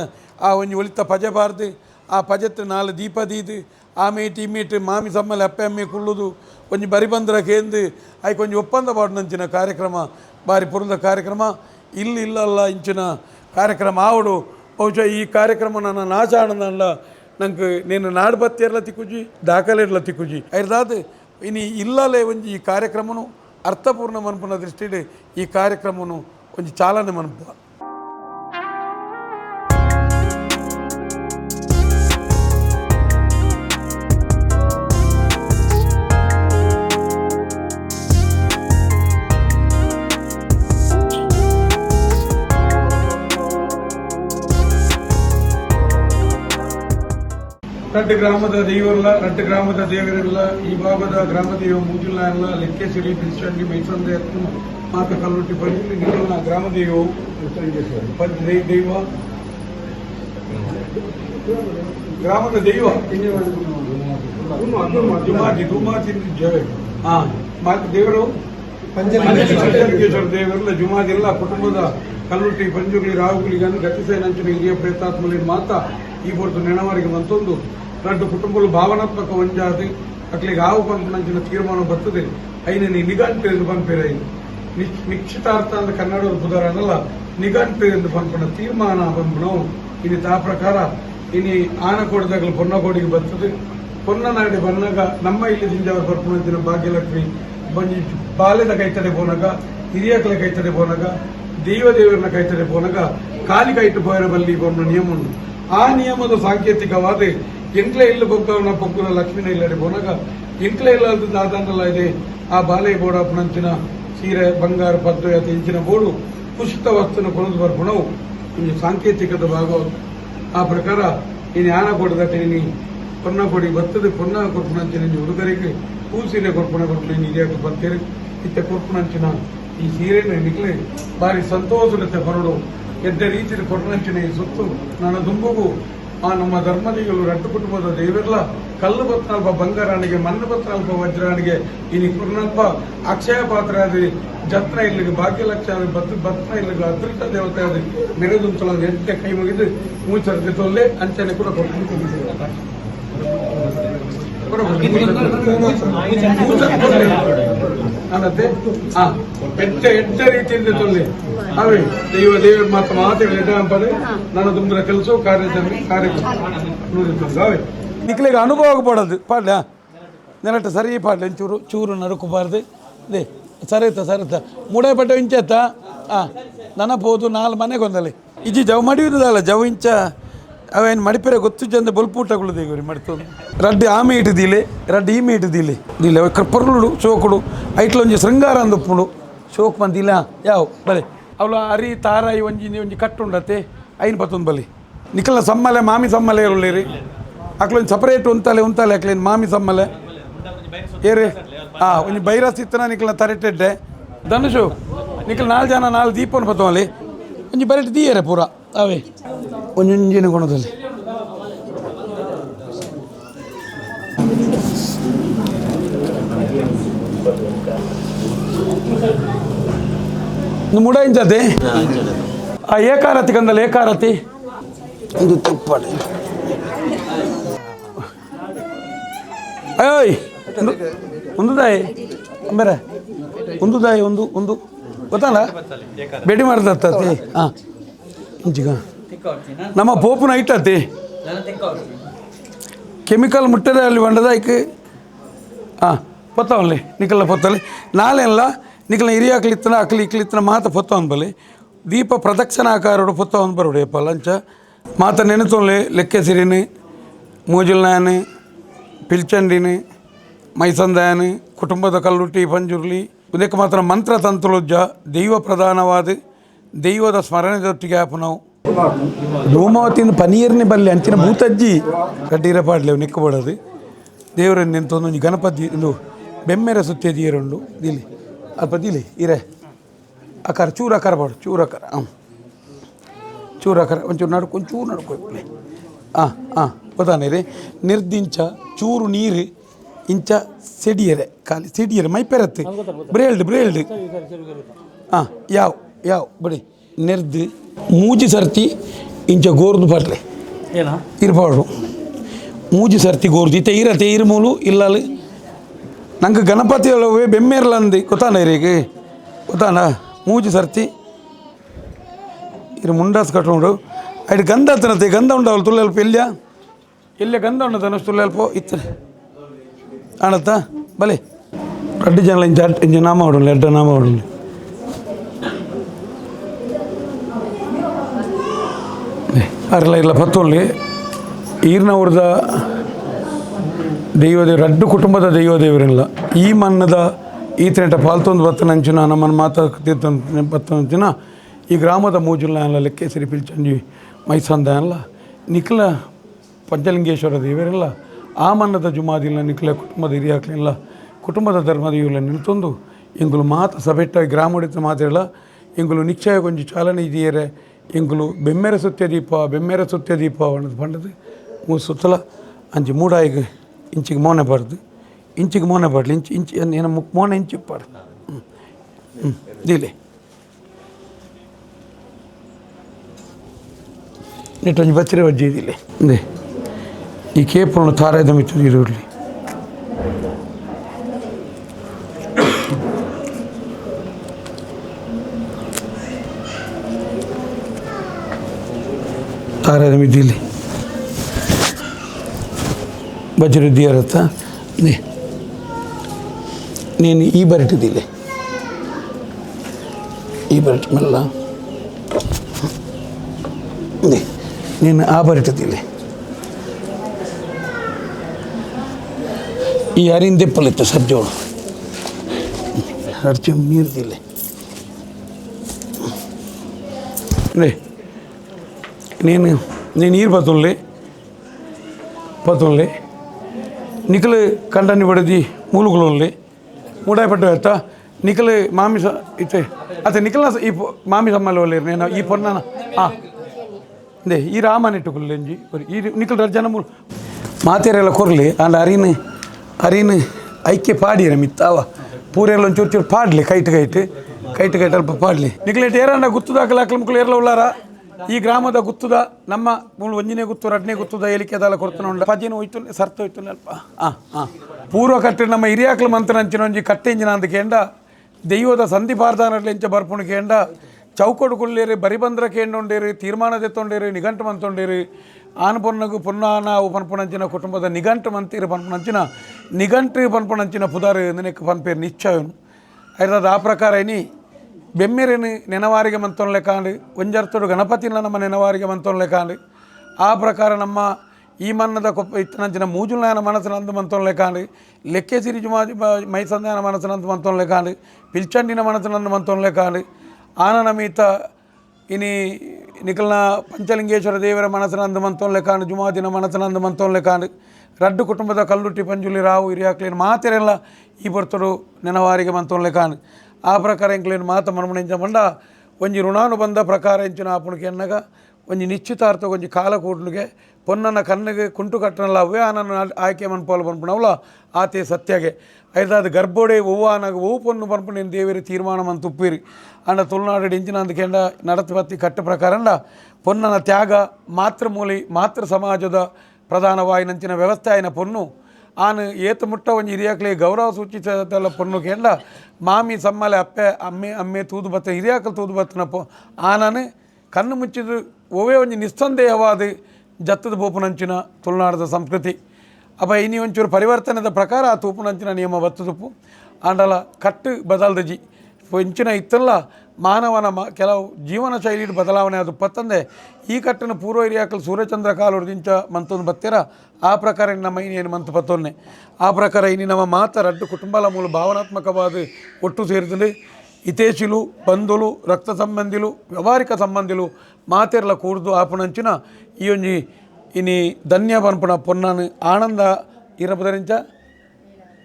A: ಆ ಒಂಜಿ ಒಲಿತ ಪಜೆ ಬಾರ್ದು, ಆ ಪಜೆತ್ ನಾಲ್ ದೀಪ ದೀದು ಆಮೇಟ್ ಇಮ್ಮೀಟ್ ಮಾಮಿ ಸಮ್ಮಲ್ಲಿ ಅಪ್ಪೆ ಅಮ್ಮಿ ಕುಳ್ಳುದು ಕೊಂಚ ಬರಿಬಂದ್ರ ಕೇಂದು ಐ ಕೊಂಚ ಒಪ್ಪಂದ ಪಾಡಿನಂಚಿನ ಕಾರ್ಯಕ್ರಮ ಬಾರಿ ಪುರಂದ ಕಾರ್ಯಕ್ರಮ ಇಲ್ಲಿ ಇಲ್ಲಲ್ಲ ಇಂಚಿನ ಕಾರ್ಯಕ್ರಮ ಆವಡು ಬಹುಶಃ ಈ ಕಾರ್ಯಕ್ರಮ ನನ್ನ ನಾಶ ಆಡನಲ್ಲ ನಂಗೆ ನೀನು ನಾಡು ಬತ್ತಿಯರ್ಲ ತಿಕ್ಕುಜಿ ದಾಖಲೆಡ್ಲ ತಿಕ್ಕುಜಿ ಐರ್ದಾದ ಇನ್ನು ಇಲ್ಲಲೇ ಒಂಜಿ ಈ ಕಾರ್ಯಕ್ರಮನು ಅರ್ಥಪೂರ್ಣ ಮನಪುನ ದೃಷ್ಟಿಯಲ್ಲಿ ಈ ಕಾರ್ಯಕ್ರಮನು ಕೊಂಚ ಚಾಲನೆ ಮನಪ ರಟ್ಟು ಗ್ರಾಮದ ದೈವರಲ್ಲ ರಟ್ಟು ಗ್ರಾಮದ ದೇವರೆಲ್ಲ ಈ ಭಾಗದ ಗ್ರಾಮ ದೇವ ಮೂಜಿಲ್ಲ ಎಲ್ಲ ಲೆಕ್ಕೇಶ್ವರಿ ಬಿಲ್ಸಂಗಿ ಮೈಸಂದೆ ಮಾತ ಕಲ್ಲುಟ್ಟಿ ಬರೀ ನಿನ್ನ ಗ್ರಾಮ ದೇವವು ದೈವ. ಗ್ರಾಮದ ದೈವ. ದುಮಾಜಿ ದುಮಾಜಿ ಜಯ ಹಾ ಮಾತು ದೇವರು ಪಂಚಲಿಂಗೇಶ್ವರ ದೇವರಲ್ಲ ಜುಮಾದಿ ಎಲ್ಲ ಕುಟುಂಬದ ಕಲ್ಲುಟ್ಟಿ ಪಂಜುಗಳಿ ರಾಹುಗಳಿಗನ್ನು ಗತಿಸೇನಂಚಿನ ಹಿರಿಯ ಪ್ರೇತಾತ್ಮಲಿ ಮಾತ ಈ ಹೊರತು ನೆನವರಿಗೆ ಮತ್ತೊಂದು ರಡ್ಡು కుటుంబాలు ಭಾವನಾತ್ಮಕ ಒಂಜಾದಿ ಅಕ್ಲಿಗೆ ಆವು ಪಂಪನಂಚಿನ ತೀರ್ಮಾನ ಬರ್ತದೆ. ಐನ ನೀ ನಿಘಂಟು ಎಂದು ಪಂಪಿರ ನಿಶ್ಚಿತಾರ್ಥ ಅಂತ ಕನ್ನಡ ಬುಧರ ಅನ್ನಲ್ಲ ನಿಘಂಟು ಎಂದು ಪಂಪನ ತೀರ್ಮಾನ ಪಂಪನವು ಇನಿ ತಾ ಪ್ರಕಾರ ಇನಿ ಆನಕೋಡದಾಗಲು ಪೊನ್ನಕೋಡಿಗೆ ಬರ್ತದೆ. ಪೊನ್ನನಾಡಿ ಬಂದಾಗ, ನಮ್ಮ ಇಲ್ಲಿ ದಿಂಜಾವರ ಬರ್ಪುಣಂಚಿನ ಭಾಗ್ಯಲಕ್ಷ್ಮಿ ಬಂಜಿ ಬಾಲ್ಯದ ಕೈತಡೆ ಪೋನಾಗ, ಹಿರಿಯಕಲ ಕೈತಡೆ ಪೋನಾಗ ದೈವ ದೇವರನ್ನ ಕೈತಡೆ ಪೋನಾಗ, ಕಾಲಿ ಕೈಟ್ಟು ಪೋಯರ ಬಲ್ಲಿ ನಿಯಮ ಉಂಟು. ಆ ನಿಯಮದ ಸಾಂಕೇತಿಕವಾದ ಎಂಕ್ಲೆ ಇಲ್ಲ ಬೊಕ್ಕವನ ಪೊಕ್ಕುನ ಲಕ್ಷ್ಮಿನ ಇಲ್ಲಡೆ ಪೋನಾಗ ಎಂಕ್ಲೆ ಇಲ್ಲದ ದಾದಂಡಲ ಇದೆ. ಆ ಬಾಲೆ ಬೋಡ ಸೀರೆ, ಬಂಗಾರ, ಪದ್ದು, ಅತಿ ಇಂಚಿನ ಬೋಡು, ಕುಸಿತ ವಸ್ತುನ ಕೊನದು ಬರ್ಪುಣವು. ಒಂದು ಸಾಂಕೇತಿಕದ ಭಾಗ ಆ ಪ್ರಕಾರ ಇನ್ನು ಯಾನ ಕೊಡದಟ್ಟೆ ನೀ ಪೊನ್ನ ಕೊಡಿ, ಬತ್ತದ ಪೊನ್ನ ಕೊರ್ಪುಣಂಚಿನ ಹುಡುಗರಿಗೆ ಹೂ ಸೀರೆ ಕೊಡ್ಪುಣ ಕೊರ್ಪುಣ ಹಿರಿಯಕ್ಕೆ ಬರ್ತೇನೆ ಇತ್ತೆ ಕೊರ್ಪುಣಂಚಿನ ಈ ಸೀರೆ ನಿಕ್ಲೆ ಬಾರಿ ಸಂತೋಷತೆ ಹೊರಡು ಎದ್ದ ರೀತಿಯ ಕೊರ್ಪುಣಂಚಿನ ಈ ಸುತ್ತು ನನ್ನ ದುಂಬುಗು. ಆ ನಮ್ಮ ಧರ್ಮದಿಗಳು ರಟ್ಟು ಕುಟುಂಬದ ದೇವಿರ್ಲ ಕಲ್ಲು ಬತ್ನಾಲ್ಪ ಬಂಗಾರಾಣಿಗೆ, ಮಣ್ಣು ಬತ್ನಾಲ್ಪ ವಜ್ರಾಣಿಗೆ ಇನಿ ಕುರ್ನಲ್ಪ ಅಕ್ಷಯ ಪಾತ್ರ ಆದ್ರಿ ಜತ್ನ ಇಲ್ಲಿಗೆ ಭಾಗ್ಯಲಕ್ಷ ಅದು ಬತ್, ಬತ್ನ ಇಲ್ಲಿಗೆ, ಅದೃಷ್ಟ ದೇವತೆ ಆದ್ರಿ ಮೆರೆದುಂಚಲ ಎಂಟೆ ಕೈ ಮುಗಿದು ಮೂಚರದೆ ತೊಲ್ಲೆ ಅಂಚನೆ ಕೂಡ ಕೊಟ್ಟು ಅನ್ನತ್ತೆ ಹಾ ಎಡ್ಡ ಎಡ್ಡ ರೀತಿಯಿಂದ ತೊಲ್ಲೆ ಅವೇ ದೈವ ದೇವ ಮಾತ ಮಾತಾಡಿ ಎಡ್ಡ ಅಂಪದೆ ನನ್ನ ತುಂಬರ ಕೆಲಸ ಕಾರ್ಯ ಕಾರ್ಯ ಅವೇ ನಿಕ್ಲಿಗೆ ಅನುಭವ ಪಡೋದು ಪಾಡ್ಲ ನೆನಟ ಸರಿ ಪಾಡ್ಲ ಚೂರು ಚೂರು ನಡುಕಬಾರ್ದು ದೇ ಸರಿತ ಸರಿತ ಮೂಡೆ ಬಟ್ಟೆ ಇಂಚೆತ್ತ ಆ ನನ್ನ ಪೋದು ನಾಲ್ ಮನೆಗೆ ಒಂದಲ್ಲಿ ಇಜ್ಜಿ ಜವ್ ಮಡಿಯುವುದಲ್ಲ ಜವ್ ಇಂಚ ಅವೇನು ಮಡಿಪೆರೆ ಗೊತ್ತು ಚಂದ ಬಲ್ಪೂಟಗಳು ದೇಗರಿ ಮಡ್ತೊಂದು ರಡ್ಡಿ ಆಮೆ ಇಟ್ಟಿದ್ದೀಲಿ ರಡ್ಡಿ ಈಮೆ ಇಟ್ಟಿದ್ದೀಲಿ ದಿಲ್ಲ ಪೊರ್ಲುಡು ಶೋಕುಡು ಐಟ್ಲೊಂಜಿ ಶೃಂಗಾರ ಅಂದಪ್ಪುಡು ಶೋಕ್ ಬಂದಿಲ್ಲ, ಯಾವ ಬಲೆ ಅವಳು ಅರಿ ತಾರಾಯಿ ಒಂಜಿ ಒಂಜಿ ಕಟ್ಟುಂಡತೆ ಐನ್ ಬತ್ತೊಂದು ಬಲಿ. ನಿಖಲ ಸಮ್ಮಲೆ, ಮಾಮಿ ಸಮ್ಮಲೆ ಇರುಳ್ಳೇರಿ ಅಕ್ಲೊಂದು ಸಪರೇಟ್ ಉಂತಲೆ ಉಂತಲೆ ಅಕ್ಲೇನು ಮಾಮಿ ಸಮ್ಮಲೆ. ಏರಿ? ಆ, ಒಂಜಿ ಬೈರಸ್ ಇತ್ತನ ನಿಖಲ ತರೆಟೆಡ್ಡೆ ಧನುಷು, ನಿಖಲ ನಾಲ್ ಜನ ನಾಲ್ ದೀಪನ ಪತ್ತವಲ್ಲಿ ಒಂಜಿ ಬರೆಟ್ ದೀಯರೆ ಪೂರ, ಅವೇ. ಒಂಜೊಂಜಿನ ಗುಣದಲ್ಲಿ ಮುಡ ಇಂಚದೆ ಆ ಏಕಾರತಿ ಕಂದಲ್ಲ ಏಕಾರತಿ? ಇದು ತಪ್ಪಾಡ ಅಯ್ಯೋಯ್ ಒಂದು- ದಾಯಿ ಬೇರೆ. ಒಂದು ದಾಯಿ ಒಂದು ಒಂದು ಗೊತ್ತಲ್ಲ? ಬೆಡಿ ಮಾಡ್ದತ್ತತಿ ಹಾಂ. ಇಂಚಿಗ ನಮ್ಮ ಪೋಪುನ ಇಟ್ಟತಿ ಕೆಮಿಕಲ್ ಮುಟ್ಟದೆ ಅಲ್ಲಿ ಬಂಡದ ಐಕ್ ಹಾಂ ಪೊತ್ತವನ್ಲಿ ನಿಕಲ್ನ ಪೊತ್ತಲ್ಲಿ ನಾಳೆ ಎಲ್ಲ ನಿಕಲ್ನ ಹಿರಿಯ ಹಾಕ್ಲಿತ್ತನ ಅಕ್ಲಿ ಇಕ್ಲಿತ್ತನ ಮಾತ ಪೊತ್ತವನ್ ಬಲ್ಲಿ ದೀಪ ಪ್ರದಕ್ಷಿಣಾಕಾರೋಡು ಪೊತ್ತವನ್ ಬರೋಡಿ ಅಪ್ಪ ಲಂಚ. ಮಾತ ನೆನೆತೊನ್ಲಿ ಲೆಕ್ಕೆಸಿರಿನಿ ಸಿರಿನಿ ಮೂಜುಲ್ನಾಯನ್ ಪಿಲ್ಚಂಡಿನಿ ಮೈಸಂದಾಯನ್ ಕುಟುಂಬದ ಕಲ್ಲುಟ್ಟಿ ಪಂಜುರ್ಲಿ. ಇದಕ್ಕೆ ಮಾತ್ರ ಮಂತ್ರ ತಂತ್ರೋಜ್ಜ ದೈವ ಪ್ರಧಾನವಾದ ದೈವದ ಸ್ಮರಣೆದೊಟ್ಟಿಗೆ ಆಪು ನಾವು. ಧೂಮಾವತಿಯಿಂದ ಪನೀರ್ನೇ ಬರಲಿ ಅಂಚಿನ ಭೂತಜ್ಜಿ ಕಡ್ಡೀರ ಪಾಡ್ಲೆ ಅವು ನಿಕ್ಕಬಾಡದು ದೇವರನ್ನು ನಿಂತೊಂದು ಗಣಪತಿ, ಇದು ಬೆಮ್ಮೆರ ಸುತ್ತೆ ದೀರುಂಡು ದಿಲಿ ಅಲ್ಪ ದಿಲಿ ಇರೆ. ಅಕಾರ ಚೂರು ಅಕಾರ ಬಾಡು ಚೂರು ಅಕಾರ ಹಾಂ ಚೂರು ಅಕಾರ ಒಂಚೂರು ನಡ್ಕೊ ಒಂಚೂರು ನಡ್ಕೊ ಹಾಂ ಹಾಂ ಗೊತ್ತಾನೆ ರೀ, ನಿರ್ದಿಂಚ, ಚೂರು ನೀರು, ಇಂಚ ಸಿಡಿಯರೆ, ಖಾಲಿ ಸಿಡಿಯರೆ ಮೈ ಪೆರತ್ತು ಬ್ರೇಲ್ಡ್ ಬ್ರೇಲ್ಡ್. ಹಾಂ ಯಾವ ಯಾವ, ಬಿಡಿ, ನೆರ್ದು ಮೂಜಿ ಸರ್ತಿ ಇಂಚ ಗೋರ್ದು ಬರ್ಲೆ
B: ಏನಾ?
A: ಇರಬಾರ್ದು. ಮೂಜಿ ಸರ್ತಿ ಗೋರ್ದು. ಇತ್ತೆ ಇರ ಇರು ಮೂಲು ಇಲ್ಲಲ್ಲಿ. ನಂಗೆ ಗಣಪತಿ ಬೆಮ್ಮೆರ್ಲ ಅಂದಿ. ಗೊತ್ತಾನ ಇರೀಗೆ? ಗೊತ್ತಾನ? ಮೂಜಿ ಸರ್ತಿ. ಇರು ಮುಂಡಾಸ್ ಕಟ್ಕೊಂಡು. ಅಡಿ ಗಂಧ ಹತ್ತನತ್ತೆ. ಗಂಧ ಉಂಡವಲ್ಲ ತುಳ್ಳಲ್ಪ ಇಲ್ಲ ಇಲ್ಲೇ ಗಂಧ ಉಂಡತನ ತುಳ್ಳಲ್ಪ ಇತ್ತ. ಆಣತ್ತ ಬಲೆ. ಅಡ್ಡಿ ಜನ ಇಂಚ ಇಂಜ ನಾಮ ಹೊಡಲಿ ಅಡ್ಡ ನಾಮ ಹೊಡಲಿ ಇಲ್ಲ ಪತ್ತೊಲ್ಲಿ ಈರ್ನವ್ರದ ದೈವದೇವರು ಅಡ್ಡು ಕುಟುಂಬದ ದೈವದೇವರಿಲ್ಲ. ಈ ಮನ್ನದ ಈತನೆಟ ಪಾಲ್ತೊಂದು ಬತ್ತನಂಚಿನ ನಮ್ಮನ್ನು ಮಾತಾಡ್ತಿದ್ದ ಬತ್ತನಂಚಿನ ಈ ಗ್ರಾಮದ ಮೂಜುಲ್ಲ ಎಲ್ಲ ಲೆಕ್ಕೇಸರಿ ಪಿಲ್ಚಂಜಿ ಮೈಸಂದ ಅಲ್ಲ. ನಿಖಲ ಪಂಚಲಿಂಗೇಶ್ವರ ದೇವರಿಲ್ಲ. ಆ ಮನ್ನದ ಜುಮಾದಿಲ್ಲ, ನಿಖಲ ಕುಟುಂಬದ ಹಿರಿಯಾಕ್ಲಿಲ್ಲ ಕುಟುಂಬದ ಧರ್ಮದ ಇವುಲ್ಲ ನಿಂತೊಂದು ಎಂಗುಲು ಮಾತ ಸಭೆಟ್ಟ ಗ್ರಾಮಡಿತ ಮಾತೆಲ್ಲ ಎಂಗುಲು ನಿಶ್ಚಯ ಕೊಂಚ ಚಾಲನೆ ಇದೆಯರೆ? ಎಂಗುಲು ಬೆಮ್ಮೆರ ಸುತ್ಯ ದೀಪ ಬೆಮ್ಮೆರ ಸುತ್ಯ ದೀಪ ಅನ್ನೋದು ಪಂಡದು ಮೂರು ಸುತ್ತಲ ಅಂಚಿ ಮೂಡಾಯಿಗೆ ಇಂಚಿಗೆ ಮೋನೆ ಬಾರ್ದು ಇಂಚಿಗೆ ಮೋನೆ ಬಾಡ್ಲಿ ಇಂಚು ಇಂಚು ಏನು ಮುಕ್ ಮೋನೆ ಇಂಚು ಪಾಡು ಹ್ಞೂ ಹ್ಞೂ ದಿಲೆ ನೆಟ್ಟೊಂದು ಬಚ್ಚರೆ ವಜ್ಜೆ ಇದಿಲ್ಲ ಅಂದೆ ಈ ಕೇಪುలను ತಾರಾಯ್ದ ಮಿತ್ರ ಇರೋರ್ಲಿ ताऱ्याने मी दिली ಹತ್ರ ನೀನು ಈ ಬರಟಿದ್ದಿಲ್ಲ ಈ ಬರಟ ಮೆಲ್ಲ ನೀನು ಆ ಬರಟಿದ್ದಿಲ್ಲ ಈ ಯಾರಿಂದ ಪಲಿತ ಸಜ್ಜೋಳು ಅರ್ಜುನ್ ನೀರ್ದಿಲ್ಲ ರೇ నేను నేను నీరు పతుల్ని పతుల్ని నిఖిల్ కంటాన్ని పడేది మూలుగులోన్లే మూడాయి పట్టు ఎత్త నిఖిల్ మామి స ఇతే అతే నిఖిల్ ఈ పొ- మామి సమ్మలో లేరు నేను ఈ పొన్నాన దే ಈ ರಾಮನೆಟ್ಟುಕುಲ್ಲೆಂಜಿ ಈ ನಿಖಿಲ್ ಜನ ಮೂಲ ಮಾತೇರೆಲ್ಲ ಕೊರ್ಲಿ ಅಂಡ ಅರಿನ ಅರಿನ ಐಕ್ಯ ಪಾಡಿರ ಮಿತ್ತಾವ ಪೂರೆಲ್ಲ ಒಂಚೂರು ಚೂರು ಪಾಡ್ಲಿ ಕೈಟ್ ಕೈಟ್ ಕೈಟ್ ಕೈಟ್ ಅಲ್ಪ ಪಾಡ್ಲಿ ನಿಖಿಲ್ ಏರಂಡ ಗುತ್ತು ದಾಖಲೆ ಹಾಕ್ಲ ಮುಕ್ಳು ಏರ್ಲ ಉಳ್ಳಾರ ಈ ಗ್ರಾಮದ ಗುತ್ತದ, ನಮ್ಮ ಒಂಜನೇ ಗುತ್ತು ಎರಡನೇ ಗುತ್ತದ, ಏಲಿಕೆ ಅದಲ್ಲ ಕೊಡ್ತಾನೆ ಉಂಡ ಪಜಿನ ಹೋಯ್ತು, ಸರ್ತ ಹೋಯ್ತು ಅಲ್ಪ ಹಾಂ ಹಾಂ ಪೂರ್ವ ಕಟ್ಟೆ ನಮ್ಮ ಹಿರಿಯಾಕ್ಲ ಮಂತ್ರ ಅಂಚಿನ ಒಂಜಿ ಕಟ್ಟೆ ಇಂಜಿನ ಅಂತ ಕೇಂಡ, ದೈವದ ಸಂಧಿ ಪಾರ್ದಾನಡ್ಲೆಂಚ ಬರ್ಪುಣು ಕೇಂಡ, ಚೌಕೋಡು ಕುಳ್ಳೇರಿ ಬರಿಬಂದ್ರ ಕೇಂಡೊಂಡೇರಿ ತೀರ್ಮಾನ ತೆತ್ತೊಂಡೇರಿ ನಿಘಂಟು ಮಂತೊಂಡೇರಿ ಆನ ಪೊನ್ನಗು ಪುನ್ನಾನ ಪನ್ಪುಣಂಚಿನ ಕುಟುಂಬದ ನಿಘಂಟು ಮಂತೀರು ಪನ್ಪುಣಂಚಿನ ನಿಘಂಟು ಪನ್ಪುಣಂಚಿನ ಪುದಾರು ನಿನಕ್ಕೆ ಪನ್ಪೇರು ನಿಶ್ಚಯನು. ಆಯ್ತದ ಆ ಪ್ರಕಾರ ಇನಿ ಬೆಮ್ಮೆರೇನು ನೆನವಾರಿಗೆ ಮಂತೊನ್ಲೆ ಕಾಂಡು ಒಂಜರ್ತುಡು ಗಣಪತಿನ ನಮ್ಮ ನೆನವಾರಿಗೆ ಮಂತೊನ್ಲೆ ಕಾಂಡು ಆ ಪ್ರಕಾರ ನಮ್ಮ ಈ ಮನ್ನದ ಕೊಪ್ಪ ಇತ್ತನಂಚಿನ ಮೂಜುಲ್ನಾಯನ ಮನಸ್ಸಿನಂದು ಮಂತೊನ್ಲೆ ಕಾಂಡು ಲೆಕ್ಕೆ ಸಿರಿ ಜುಮಾಜಿ ಮೈಸಂದಾಯನ ಮನಸ್ಸಿನಂದು ಮಂತೊನ್ಲೆ ಕಾಂಡು ಪಿಲ್ಚಂಡಿನ ಮನಸ್ಸಿನಂದು ಮಂತೊನ್ಲೆ ಕಾಂಡು ಆನ ನಮೀತ ಇನಿ ನಿಖಲ್ನ ಪಂಚಲಿಂಗೇಶ್ವರ ದೇವರ ಮನಸ್ಸಿನಂದು ಮಂತೊನ್ಲೆ ಕಾಂಡು ಜುಮಾದಿನ ಮನಸ್ಸಿನಂದು ಮಂತೊನ್ಲೆ ಕಾಂಡು ರಡ್ಡು ಕುಟುಂಬದ ಕಲ್ಲುಟ್ಟಿ ಪಂಜುಲಿ ರಾವು ಹಿರಿಯಾಕ್ಲೇನು ಮಾತೆರೆಲ್ಲ ಈ ಬರ್ತಡು ನೆನವಾರಿಗೆ ಮಂತೊನ್ಲೆ ಕಾಂಡು ಆ ಪ್ರಕಾರ ಎಂಕ್ಲೇನು ಮಾತ ಮನಮಣಿಂಚ ಮಂಡ ಒಂಜಿ ಋಣಾನುಬಂಧ ಪ್ರಕಾರ ಎಂಚಿನ ಆಪುಣಿಗೆ ಎನ್ನಗ ಒಂಜಿ ನಿಶ್ಚಿತಾರ್ಥ ಒಂಜಿ ಕಾಲ ಕೂಡ್ಲಿಗೆ ಪೊನ್ನನ ಕಣ್ಣಿಗೆ ಕುಂಟು ಕಟ್ಟನಲ್ಲ ಅವೇ ಆನನ್ನು ಆಯ್ಕೆ ಮನ್ಪೋಲು ಪನ್ಪುಣವಲ್ಲ ಆತೆ ಸತ್ಯಗೆ ಐದಾದ ಗರ್ಭೋಡೆ ಒವ್ವ ಆನಾಗ ಒವು ಪೊನ್ನು ಪನ್ಪುಣ ದೇವರಿ ತೀರ್ಮಾನ ಮನ್ ತುಪ್ಪಿರಿ ಅಂಡ ತುಳುನಾಡು ಇಂಚಿನ ಅಂದ ಕೆಂಡ ನಡತ ಬತ್ತಿ ಕಟ್ಟ ಪ್ರಕಾರಂಡ ಪೊನ್ನನ ತ್ಯಾಗ ಮಾತೃಮೂಲಿ ಮಾತೃ ಸಮಾಜದ ಪ್ರಧಾನವಾಯಿನಂಚಿನ ವ್ಯವಸ್ಥೆ ಆಯ್ನ ಪೊನ್ನು ಆನು ಏತು ಮುಟ್ಟ ಒಂಜಿ ಹಿರಿಯಾಕ್ಲೆ ಗೌರವ ಸೂಚಿಸದಲ್ಲ ಪೊನ್ನು ಕೇಂಡ ಮಾಮಿ ಸಮ್ಮಲೆ ಅಪ್ಪೆ ಅಮ್ಮೆ ಅಮ್ಮೆ ತೂದು ಬತ್ತ ಹಿರಿಯಾಕಲ್ ತೂದು ಬತ್ತನ ಪೊ ಆನನು ಕಣ್ಣು ಮುಚ್ಚಿದು ಒವೇ ಒಂಜಿ ನಿಸ್ಸಂದೇಹವಾದ ಜತ್ತದ ಬೋಪುನಂಚಿನ ತುಳುನಾಡದ ಸಂಸ್ಕೃತಿ ಅಪ್ಪ ಇನಿ ಒಂಚೂರು ಪರಿವರ್ತನೆದ ಪ್ರಕಾರ ಆ ತೂಪುನಂಚಿನ ನಿಯಮ ಬತ್ತದುಪ್ಪು ಆಂಡಲ ಕಟ್ಟು ಬದಲ್ದಜಿ ಇಂಚಿನ ಇತ್ತಲ್ಲ ಮಾನವನ ಮ ಕೆಲವು ಜೀವನ ಶೈಲಿ ಬದಲಾವಣೆ ಅದು ಪತ್ತಂದೆ ಈ ಕಟ್ಟಿನ ಪೂರ್ವ ಹಿರಿಯಾಕಲ್ ಸೂರ್ಯಚಂದ್ರ ಕಾಲುರ್ದಿಂಚ ಮಂತೊಂದು ಬತ್ತೀರ ಆ ಪ್ರಕಾರ ನಮ್ಮ ಇನ್ನೇನು ಮಂತು ಪತ್ತೊನ್ನೆ ಆ ಪ್ರಕಾರ ಇನಿ ನಮ್ಮ ಮಾತ ರಡ್ಡು ಕುಟುಂಬಲ ಮೂಲ ಭಾವನಾತ್ಮಕವಾದ ಒಟ್ಟು ಸೇರಿದಲ್ಲಿ ಹಿತೇಶಿಲು ಬಂಧುಲು ರಕ್ತ ಸಂಬಂಧಿಲು ವ್ಯವಹಾರಿಕ ಸಂಬಂಧಿಲು ಮಾತೆರ್ಲ ಕೂಡ್ದು ಆಪುನಂಚಿನ ಈ ಒಂಜಿ ಇನಿ ಧನ್ಯ ಪನ್ಪುಣ ಪೊನ್ನನು ಆನಂದ ಇರಪದರಿಂಚ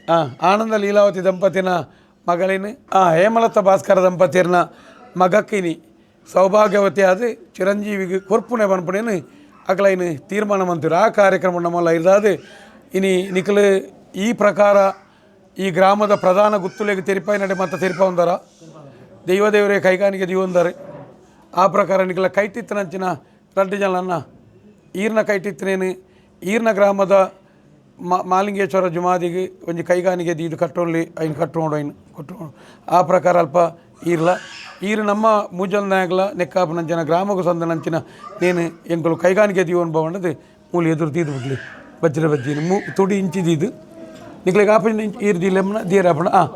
A: ಹಾಂ ಆನಂದ ಲೀಲಾವತಿ ದಂಪತಿನ ಮಗಳಿನ. ಹೇಮಲತಾ ಭಾಸ್ಕರ ದಂಪತಿಯರ್ನ ಮಗಕ್ಕಿನಿ ಸೌಭಾಗ್ಯವತಿ ಆದ ಚಿರಂಜೀವಿಗೆ ಕೊರ್ಪುಣೆ ಪನ್ಪುಣೇನು ಅಕಲೈನು ತೀರ್ಮಾನ ಮಂತಿರು. ಆ ಕಾರ್ಯಕ್ರಮ ನಮ್ಮಲ್ಲ ಇರ್ದಾದು ಇನಿ ನಿಖಲು ಈ ಪ್ರಕಾರ ಈ ಗ್ರಾಮದ ಪ್ರಧಾನ ಗುತ್ತುಲೆಗೆ ತೆರಿಪಾಯಿ ನಡೆ ಮತ್ತೆ ತೆರಿಪ ಒಂದರ. ದೈವದೇವರೇ ಕೈಗಾನಿಗೆ ದೀವೊಂದರೆ ಆ ಪ್ರಕಾರ ನಿಖಲ ಕೈಟಿತ್ತನಂಚಿನ ರಡ್ಡು ಜನನ್ನ ಈರ್ನ ಕೈಟಿತ್ತನೇನು ಈರ್ನ ಗ್ರಾಮದ ಮಾಲಿಂಗೇಶ್ವರ ಜುಮಾದಿಗೆ ಒಂಜಿ ಕೈಗಾನಿಗೆ ದೀದು ಕಟ್ಟೊಳ್ಳಿ ಐನು ಕಟ್ಟೋಡು ಐನು ಕೊಟ್ಟು ಆ ಪ್ರಕಾರ ಅಲ್ಪ ಈರ್ಲ. ಈರು ನಮ್ಮ ಮೂಜಲ್ ನಾಯಕಲ ನೆಕ್ಕಾಪನಂಚಿನ ಸಂದ ಸಂದನಂಚಿನ ನೇನು ಎಂಗಳು ಕೈಗಾನಿಗೆ ದೀವನ್ ಭವನದು ಮೂಲಿ ಎದುರು ತೀದು ಬಿಡ್ಲಿ. ಬಜ್ರ ಬಜ್ಜಿನ ಮೂ ತುಡಿ ಇಂಚಿ ದೀದು. ನಿಕ್ಲಿಗೆ ಆಪನ ಈರು ದೀಲೆಮ್ಮನ ದೀರಾಪಣ ಹಾಂ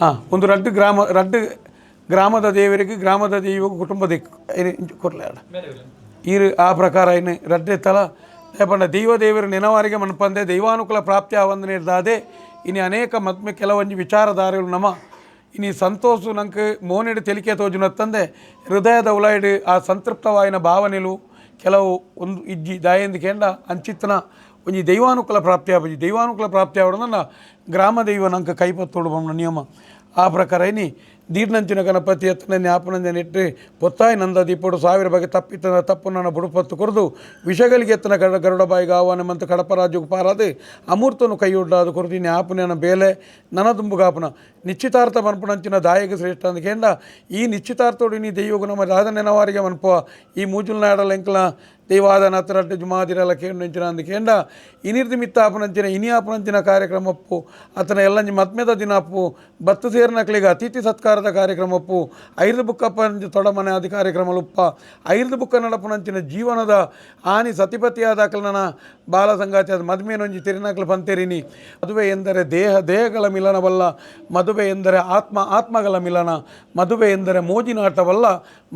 A: ಹಾಂ ಒಂದು ರಡ್ಡು ಗ್ರಾಮ ರಡ್ಡು ಗ್ರಾಮದ ದೇವರಿಗೆ ಗ್ರಾಮದ ದೇವಿಗೂ ಕುಟುಂಬದ ಕೊರ್ಲೆ ಆಡ. ಈರು ಆ ಪ್ರಕಾರ ಏನು ರಡ್ಡೆ ತಲ ಪಂಡ ದೈವ ದೇವರ ನೆನವಾರಿಗೆ ಮನಪಂದೆ, ದೈವಾನುಕೂಲ ಪ್ರಾಪ್ತಿ ಆವಂದನೆ ಇರ್ದಾದೆ ಇನಿ ಅನೇಕ ಮತ್ಮೆ ಕೆಲವೊಂದು ವಿಚಾರಧಾರೆಗಳು ನಮ್ಮ ಇನಿ ಸಂತೋಷ ನಂಗೆ ಮೋನಿಡು ತೆಲಿಕೆ ತೋಜುನತ್ತಂದೆ ಹೃದಯದ ಉಲಾಯಿಡು ಆ ಸಂತೃಪ್ತವಾಯಿನ ಭಾವನೆಲು ಕೆಲವು ಒಂದು ಇಜ್ಜಿ ದಾಯಂದು ಕೇಂದ್ರ ಅಂಚಿತ್ತನ ಒಂಜಿ ದೈವಾನುಕೂಲ ಪ್ರಾಪ್ತಿ ಆಗಿ ದೈವಾನುಕೂಲ ಪ್ರಾಪ್ತಿ ಆಗೋದನ್ನು ಗ್ರಾಮ ದೈವ ನಂಗೆ ಕೈಪತ್ತೋಡು ನಿಯಮ. ಆ ಪ್ರಕಾರ ಇನಿ ದೀರ್ನಂಚಿನ ಗಣಪತಿ ಎತ್ತನೆ ಜ್ಞಾಪನಂದ ಇಟ್ಟು ಪೊತ್ತಾಯಿ ನಂದ ದೀಪಡು ಸಾವಿರ ಬಗೆ ತಪ್ಪಿತನ, ತಪ್ಪು ನನ್ನ ಬುಡುಪತ್ತು ಕೊರದು, ವಿಷಗಳಿಗೆ ಎತ್ತನ ಗರುಡ ಗರುಡ ಬಾಯಿಗೆ ಆಹ್ವಾನ ಮಂತ ಪಾರಾದೆ, ಅಮೂರ್ತನು ಕೈಯೊಡ್ಡಾದು ಕೊರದಿ ಜ್ಞಾಪನ ಬೇಲೆ ನನದುಂಬುಗಾಪನ ನಿಶ್ಚಿತಾರ್ಥ ಮನ್ಪುಣಂಚಿನ ದಾಯಕ ಶ್ರೇಷ್ಠ ಅಂದ ಕೇಂದ್ರ ಈ ನಿಶ್ಚಿತಾರ್ಥೋಡು ನೀ ದೈವಗು ನಮ್ಮ ರಾಧ ನೆನವಾರಿಗೆ ಮನ್ಪುವ, ಈ ಮೂಜುಲ್ನಾಡಲ ಎಂಕಲ ದೈವಾದ ನತ್ತರಟ್ಟು ಜುಮಾದಿರಲ್ಲ ಕೇಂದ್ರ ಅಂದ ಕೇಂದ್ರ ಇನಿರ್ದಿ ಮಿತ್ತ ಇನಿ ಆಪನಂಚಿನ ಕಾರ್ಯಕ್ರಮ ಅಪ್ಪು ಆತನ ಎಲ್ಲಂಜಿ ಮತ್ಮೆದ ದಿನಪ್ಪು, ಬತ್ತು ಸೇರ್ನಕ್ಲಿಗೆ ಅತಿಥಿ ಸತ್ಕಾರದ ಕಾರ್ಯಕ್ರಮ ಅಪ್ಪು ಐರ್ದು ಬುಕ್ಕಪ್ಪ ತೊಡಮನೆ ಆದಿ ಕಾರ್ಯಕ್ರಮ ಉಪ್ಪ ಐರ್ದು ಬುಕ್ಕ ನಡಪುನಂಚಿನ ಜೀವನದ ಹಾನಿ ಸತಿಪತಿಯಾದ ಕಲನ ಬಾಲ ಸಂಗಾತಿ ಅದು ಮದುವೆನೊಂಜಿ ತಿರಿನಾಕಲು ಪಂತೆರಿನಿ. ಮದುವೆ ಎಂದರೆ ದೇಹ, ದೇಹಗಳ ಮಿಲನವಲ್ಲ, ಮದುವೆ ಎಂದರೆ ಆತ್ಮ, ಆತ್ಮಗಳ ಮಿಲನ, ಮದುವೆ ಎಂದರೆ ಮೋಜಿನಾಟವಲ್ಲ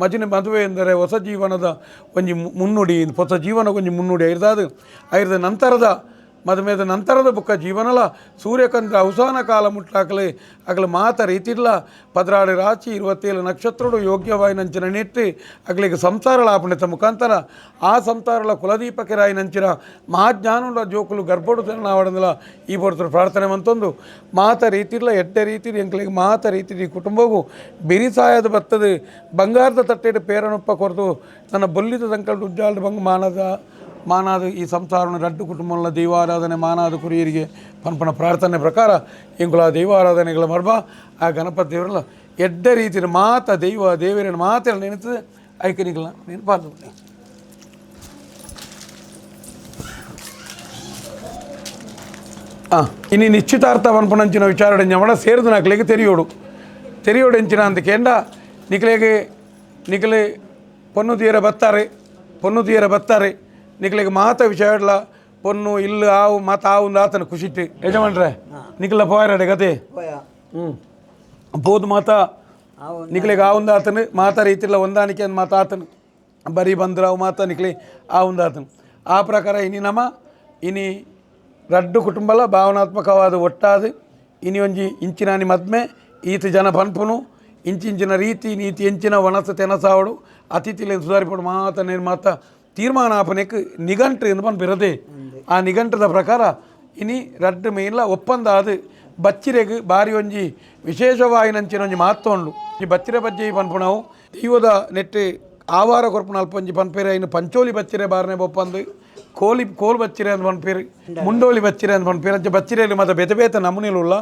A: ಮಜಿನ ಮದುವೆ ಎಂದರೆ ಹೊಸ ಜೀವನದ ಒಂಜಿ ಮುನ್ನುಡಿ, ಹೊಸ ಜೀವನ ಒಂಜಿ ಮುನ್ನುಡಿ ಐರ್ದಾದ ಐರ್ದ ನಂತರದ ಮದುವೆದ ನಂತರದ ಬುಕ್ಕ ಜೀವನಲ. ಸೂರ್ಯಕಂದ್ರ ಅವಸಾನ ಕಾಲ ಮುಟ್ಟಾಕಲೆ ಅಗಲು ಮಾತ ರೀತಿಲ್ಲ ಪದ್ರಾಡಿ ರಾಚಿ ಇರುವತ್ತೇಳು ನಕ್ಷತ್ರಡು ಯೋಗ್ಯವಾಯಿ ನಂಚಿನ ನೆಟ್ಟು. ಅಗಲಿಗೆ ಸಂಸಾರಳ ಆಪಣಿತ ಮುಖಾಂತರ. ಆ ಸಂಸಾರಳ ಕುಲದೀಪಕ್ಕೆ ರಾಯಿ ನಂಚಿನ ಮಹಾಜ್ಞಾನುಡ ಜೋಕುಲು ಗರ್ಭಡು ನಾವಡಂದಿಲ್ಲ ಈ ಬರ್ತರು ಪ್ರಾರ್ಥನೆ ಮಂತೊಂದು. ಮಾತ ರೀತಿಲ್ಲ ಎಡ್ಡೆ ರೀತಿ ಎಂಕ್ಲಿಗೆ ಮಾತ ರೀತಿ ಕುಟುಂಬವು ಬಿರಿಸಾಯದ ಬತ್ತದು. ಬಂಗಾರದ ತಟ್ಟೆಡು ಪೇರನೊಪ್ಪ ಕೊರದು. ನನ್ನ ಬೊಲ್ಲಿದ ಸಂಕಲ್ಪ ಉಜ್ಜಾಲ್ದ ಬಂಗ ಮಾನದ ಮಾನಾದ ಈ ಸಂಸಾರವನ್ನು ರಡ್ಡು ಕುಟುಂಬಗಳ ದೈವಾರಾಧನೆ ಮಾನಾದ ಕುರಿಯರಿಗೆ ಪನ್ಪನ ಪ್ರಾರ್ಥನೆ ಪ್ರಕಾರ ಇಂಗುಲ ದೈವಾರಾಧನೆಗಳ ಮರ್ಮ. ಆ ಗಣಪತಿ ದೇವರಲ್ಲ ಎಡ್ಡ ರೀತಿಯ ಮಾತ ದೈವ ದೇವರಿನ ಮಾತೆಲ್ಲ ನೆನೆತದೆ. ಐಕನಿಕಲ ನೀನು ಪಾಲ್ದು ಆ, ಇನಿ ನಿಶ್ಚಿತಾರ್ಥ ಪನ್ಪುನಂಚಿನ ವಿಚಾರಡೆ ñamಡ ಸೇರಿದು ನಾಕ್ಲೆಗೆ ತೆರಿಯೋಡು. ತೆರಿಯೋಡು ಎಂಚಿನ ಅಂದಕ್ಕೆ ಎಂಡ ನಿಕ್ಲೆಗೆ ನಿಕ್ಲೆ ಪೊನ್ನು ತೀರ ಬತ್ತಾರೆ ಪೊನ್ನು ತೀರ ಬತ್ತಾರೆ. ನಿಕ್ಲೆಗೆ ಮಾತ ವಿಷಯಡ್ಲ ಪೊನ್ನು ಇಲ್ಲು ಆವು ಮಾತ ಆವು ಆತನ ಖುಷಿಟ್ಟು. ಯಜಮಾನ್ರೆ ನಿಕ್ಲ ಪೋಯರಡೆ ಗತೆ? ಹ್ಞೂ ಬೋದು ಮಾತ ನಿಕ್ಲಿಗೆ ಆ ಒಂದು ಆತನು. ಮಾತ ರೀತಿಲ್ಲ ಹೊಂದಾಣಿಕೆ ಅಂದ್ ಮಾತ ಆತನು. ಬರೀ ಬಂದ್ರೆ ಅವು ಮಾತ ನಿಕ್ಲಿ ಆ ಒಂದು ಆತನು. ಆ ಪ್ರಕಾರ ಇನಿ ನಮ್ಮ ಇನಿ ರಡ್ಡು ಕುಟುಂಬಲ ಭಾವನಾತ್ಮಕವಾದ ಒಟ್ಟಾದ ಇನಿ ಒಂಜಿ ಇಂಚಿನಾನಿ ಮದ್ಮೆ ಈತ ಜನ ಪನ್ಪುನು ಇಂಚಿಂಚಿನ ರೀತಿ ನೀತಿ ಎಂಚಿನ ವನಸ ತೆನಸಾವಡು ಅತಿಥಿಲೇನು ಸುಧಾರಿಪಡು ಮಾತ ನೇನು ಮಾತ ನಿಘಂಟು ಎಂದು ಬಿರದೆ. ಆ ನಿಘಂಟದ ಪ್ರಕಾರ ಇನಿ ರಡ್ಡು ಮೇಲ ಒಪ್ಪಂದ ಅದು ಬಚ್ಚಿರೆಗ್ ಬಾರಿ ಒಂಜಿ ವಿಶೇಷವಾಯಿನಂಚಿನ ಒಂಜಿ ಮಾತೋಂಡು ಈ ಬಚ್ಚಿರೆ ಬಜ್ಜಿ ಪನ್ಪುಣವು ದೀವದ ನೆಟ್ಟು ಆವಾರ ಕೊರ್ಪುನ ಅಲ್ಪ ಒಂಜಿ ಪನ್ಪೇರೆ ಇನ್ನು ಪಂಚೋಲಿ ಬಚ್ಚಿರೆ ಬಾರನೆ ಒಪ್ಪಂದು ಕೋಲಿ ಕೋಲ್ ಬಚ್ಚಿರೆ ಅಂತ ಪನ್ಪೇರು ಮುಂಡೋಲಿ ಬಚ್ಚಿರೆ ಅಂತ ಪನ್ಪೇರು ಅಂಚೆ ಬಚ್ಚಿರೆಯಲ್ಲಿ ಮತ್ತೆ ಬೇತೆ ಬೇತೆ ನಮೂನೆಲುಲ್ಲ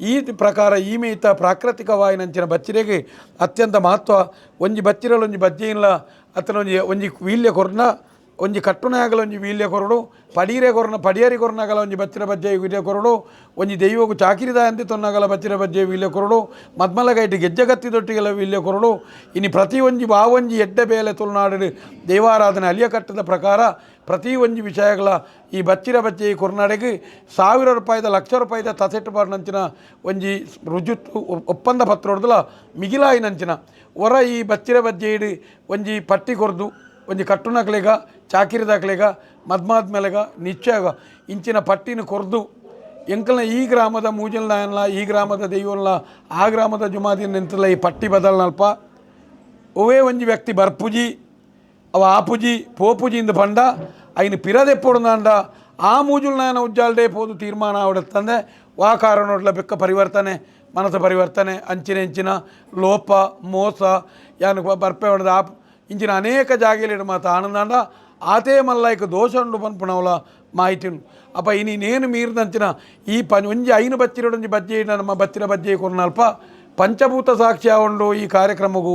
A: ಈ ಪ್ರಕಾರ ಈ ಮೀತ ಪ್ರಾಕೃತಿಕವಾಯಿನಂಚಿನ ಬಚ್ಚಿರೆಗೆ ಅತ್ಯಂತ ಮಹತ್ವ ಒಂಜಿ ಬಚ್ಚಿರಲ್ಲಿ ಒಂಜಿ ಅತ್ತನ ಒಂಜಿ ಒಂಜಿ ವೀಲ್ಯ ಕೊರ್ನ ಒಂಜಿ ಕಟ್ಟುನಾಗಲ ಒಂಜಿ ವೀಲ್ಯ ಕೊರಡು, ಪಡೀರೆ ಕೊರನ, ಪಡಿಯರಿ ಕೊರನಾಗಲ ಒಂಜಿ ಬಚ್ಚಿರ ಬಜ್ಜೆ ವೀಲ್ಯ ಕೊರಡು, ಒಂಜಿ ದೈವಗು ಚಾಕಿರಿದ ಅಂತಿ ತೊನ್ನಾಗಲ ಬಚ್ಚಿರ ಬಜ್ಜೆ ವೀಲ್ಯ ಕೊರಡು ಮದ್ಮಲಗೈಟಿ ಗೆಜ್ಜಗತ್ತಿ ದೊಟ್ಟಿಗೆಲ್ಲ ವೀಲ್ಯ ಕೊರಡು. ಇನ್ನು ಪ್ರತಿ ಒಂಜಿ ಬಾವೊಂಜಿ ಎಡ್ಡೆ ಬೇಲೆ ತುಳುನಾಡು ದೈವಾರಾಧನೆ ಅಲಿಯ ಕಟ್ಟದ ಪ್ರಕಾರ ಪ್ರತಿ ಒಂಜಿ ವಿಷಯಗಳ ಈ ಬಚ್ಚಿರ ಬಜ್ಜೆ ಈ ಕೊರ್ನಾಡಿಗೆ ಸಾವಿರ ರೂಪಾಯಿದ, ಲಕ್ಷ ರೂಪಾಯಿದ ತಸೆಟ್ಟು ಬಾರ್ನಂಚಿನ ಒಂಜಿ ರುಜುತ್ತು ಒಪ್ಪಂದ ಪತ್ರ ಹೊಡೆದಲ್ಲ ಮಿಗಿಲಾಯಿನಂಚಿನ ಹೊರ ಈ ಬಚ್ಚಿರ ಬಜ್ಜೆ ಒಂಜಿ ಪಟ್ಟಿ ಕೊರ್ದು. ಒಂಜಿ ಕಟ್ಟುನಕ್ಲೆಗ ಚಾಕಿರಿದಾಕ್ಲೆಗ ಮದ್ಮಾದ್ಮೇಲೆಗ ನಿಶ್ಚಯಗ ಇಂಚಿನ ಪಟ್ಟಿನ ಕೊರ್ದು. ಎಂಕಲ್ನ ಈ ಗ್ರಾಮದ ಮೂಜಲ್ನ ಈ ಗ್ರಾಮದ ದೈವಲ್ನ, ಆ ಗ್ರಾಮದ ಜುಮಾದಿನ ನಿಂತಲ್ಲ ಈ ಪಟ್ಟಿ ಬದಲ್ನಲ್ಪ. ಒವೇ ಒಂಜಿ ವ್ಯಕ್ತಿ ಬರ್ಪುಜಿ, ಅವ ಆಪುಜಿ ಪೋಪುಜಿ ಬಂಡ ಪಂಡ, ಐನು ಪಿರದೆಪ್ಪೊಡುಂದಾಂಡ ಆ ಮೂಜುಲ್ ನಾಯನ ಉಜ್ಜಾಲ್ಡೆ ಪೋದು ತೀರ್ಮಾನ ಆವಡುತ್ತಂದೆ ವಾ ಕಾರಣೋಡ್ಲ ಬೆಕ್ಕ ಪರಿವರ್ತನೆ, ಮನಸ್ಸು ಪರಿವರ್ತನೆ, ಅಂಚಿನ ಇಂಚಿನ ಲೋಪ, ಮೋಸ. ಯಾನು ಬರ್ಪೆ ಹೊಡೆದ ಆಪ್ ಇಂಚಿನ ಅನೇಕ ಜಾಗೆಲಿಡು ಮಾತ ಆನಂದಾಂಡ ಆತೇ ಮಲ್ಲೈಕ ದೋಷ ಉಂಡು ಪನ್ಪುಣವಲ ಮಾಹಿತಿನು ಅಪ್ಪ ಇನಿ ನೇನು ಮೀರಿದಂಚಿನ ಈ ಪಂಚ ಒಂಜಿ ಐನು ಬಚ್ಚಿರೊಂಜಿ ಬಜ್ಜೆ ನಮ್ಮ ಬಚ್ಚಿರ ಬಜ್ಜೆ ಕೊರ್ನಲ್ಪ ಪಂಚಭೂತ ಸಾಕ್ಷಿ ಉಂಡು ಈ ಕಾರ್ಯಕ್ರಮಗೂ.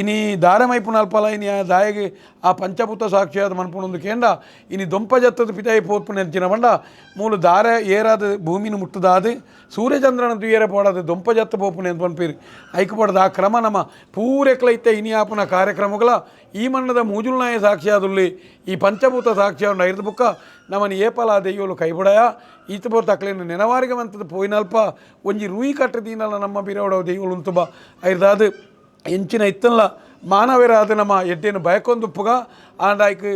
A: ಇನಿ ದಾರಮೈಪುನಲ್ಪಲ ಇನಿ ಆ ದಾಯಗೆ ಆ ಪಂಚಭೂತ ಸಾಕ್ಷ್ಯದ ಮನ್ಪುಣೊಂದು ಕೇಂದ್ರ, ಇನಿ ದೊಂಪ ಜತ್ತದ ಪಿತಾಯಿ ಪೋತ್ಪುನ ನೆಂಚಿನ ಬಂಡ ಮೂಲು ದಾರ ಏರಾದ ಭೂಮಿನ ಮುಟ್ಟದಾದ ಸೂರ್ಯಚಂದ್ರನ ದುಯ್ಯರ ಪೋಡಾದ ದೊಂಪಜತ್ತ ಜತ್ತ ಪೋಪುನೆ ಅಂತ ಐಕಪಡದ ಐಕ್ ಪಡೆದ ಆ ಕ್ರಮ ನಮ್ಮ ಪೂರೆಕ್ಲೈತೆ ಇನಿ ಆಪನ ಕಾರ್ಯಕ್ರಮಗಳ ಈ ಮಣ್ಣದ ಮೂಜುಲ್ನಾಯ ಸಾಕ್ಷಿಯಾದುಲ್ಲಿ ಈ ಪಂಚಭೂತ ಸಾಕ್ಷಿಯ ಐದು ಬುಕ್ಕ. ನಮ್ಮನ್ನು ಏಪಲ ದೆಯ್ಯೋಲು ಕೈಬಿಡಯ ಈತ ಬೋರ್ ತಕ್ಲೇನು ನೆನವಾರಿಗೆ ಮಂತದ ಪೋಯಿನಲ್ಪ ಒಂಜಿ ರೂಯಿ ಕಟ್ಟದೀನಲ್ಲ ನಮ್ಮ ಬಿರವಡ ದೆಯ್ಯೋಲು ಉಂತುಬ ಐದಾದು ಎಂಚಿನ ಇತ್ತಲ್ಲ ಮಾನವರಾದ ನಮ್ಮ ಎಡ್ಡೇನು ಭಯಕೊಂದುಪ್ಪುಗ ಆಂಡಾಯ್ಕ್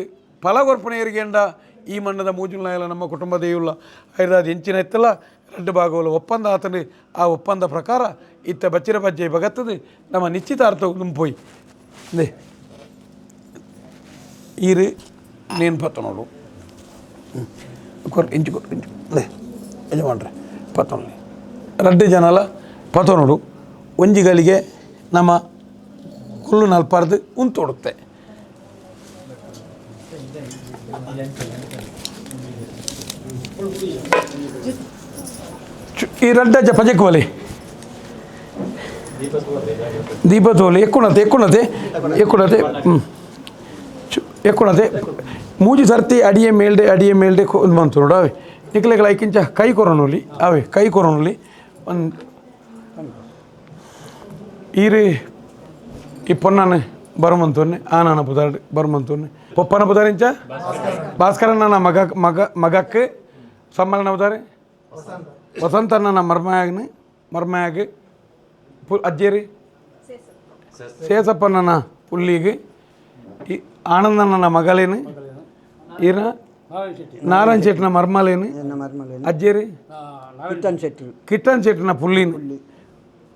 A: ಫಲಗೊರ್ಪಣೆಯರಿಗೆಂಡ ಈ ಮಣ್ಣದ ಮೂಜುಲ್ನಾಯಲ್ಲ ನಮ್ಮ ಕುಟುಂಬ ದೆಯ್ಯುಲ್ಲ ಐದಾದು ಎಂಚಿನ ಇತ್ತಲ್ಲ ரெண்டு ಭಾಗವಲ್ಲ ಒಪ್ಪಂದ ಆತನು ಆ ಒಪ್ಪಂದ ಪ್ರಕಾರ ಇತ್ತ ಬಚ್ಚಿರ ಬಜ್ಜೆ ಬಗತ್ತದು ನಮ್ಮ ನಿಶ್ಚಿತಾರ್ಥ ಪೋಯಿ ದೇ ಈರು ನೇನು ಕೊಟ್ಟು ಇಂಚು ಕೊಟ್ಟು ಇಂಚು. ಅದೇ ಯಜಮಾನ್ರೆ ಪತ್ತೊಂದು ರಡ್ಡು ಜನಲ ಪತೊನಡು ಒಂಜಿಗಳಿಗೆ ನಮ್ಮ ಹುಲ್ಲು ನಲ್ಪಾರ್ದು ಉಂತೊಡುತ್ತೆ. ಈ ರಡ್ಡ ಪಜೆಕ್ವಲಿ ದೀಪ ತೋಲಿ ಎಕ್ಕುಣತೆ ಎಕ್ಕುಣತೆ ಎಕ್ಕುಣತೆ ಹ್ಞೂ ಮೂಜಿ ಸರ್ತಿ ಅಡಿಯೇ ಮೇಲ್ಡೆ ಅಡಿಯೇ ಮೇಲ್ಡೆ ಬಂತು ನೋಡು ಅವೆ ನಿಕ್ಲೆಗಳ ಐಕಿಂಚ ಕೈ ಕೊರೋನಲ್ಲಿ ಅವೆ ಕೈ ಕೊರೋನುಲಿ. ಒಂದು ಈರಿ ಈ ಪೊನ್ನನೆ ಬರಮಂತೋನೆ ಆ ನನ್ನ ಪುದಾರ್ಡ್ ಬರಮಂತೋನೆ ಪೊಪ್ಪನ ಪುದಾರಿಂಚ ಭಾಸ್ಕರ ನನ್ನ ಮಗ ಮಗ ಮಗಕ್ಕೆ ಸಮ್ಮಲನ ಪುದಾರೆ? ವಸಂತ ನನ್ನ ಮರ್ಮಯಾಗನೆ ಮರ್ಮಯಾಗಿ ಪು ಅಜ್ಜೇರಿ? ನನ್ನ ಪುಲ್ಲಿಗೆ ಈ ಆನಂದ ನನ್ನ ಮಗಳೇನು. ఈయన నారాయణ చెట్టిన మర్మాలేని అజ్జేరి
B: ಕಿಟ್ಟನ್ ಶೆಟ್ಟಿ.
A: ಕಿಟ್ಟನ್ ಚೆಟ್ಟಿನ ಪುಲ್ಲಿನ.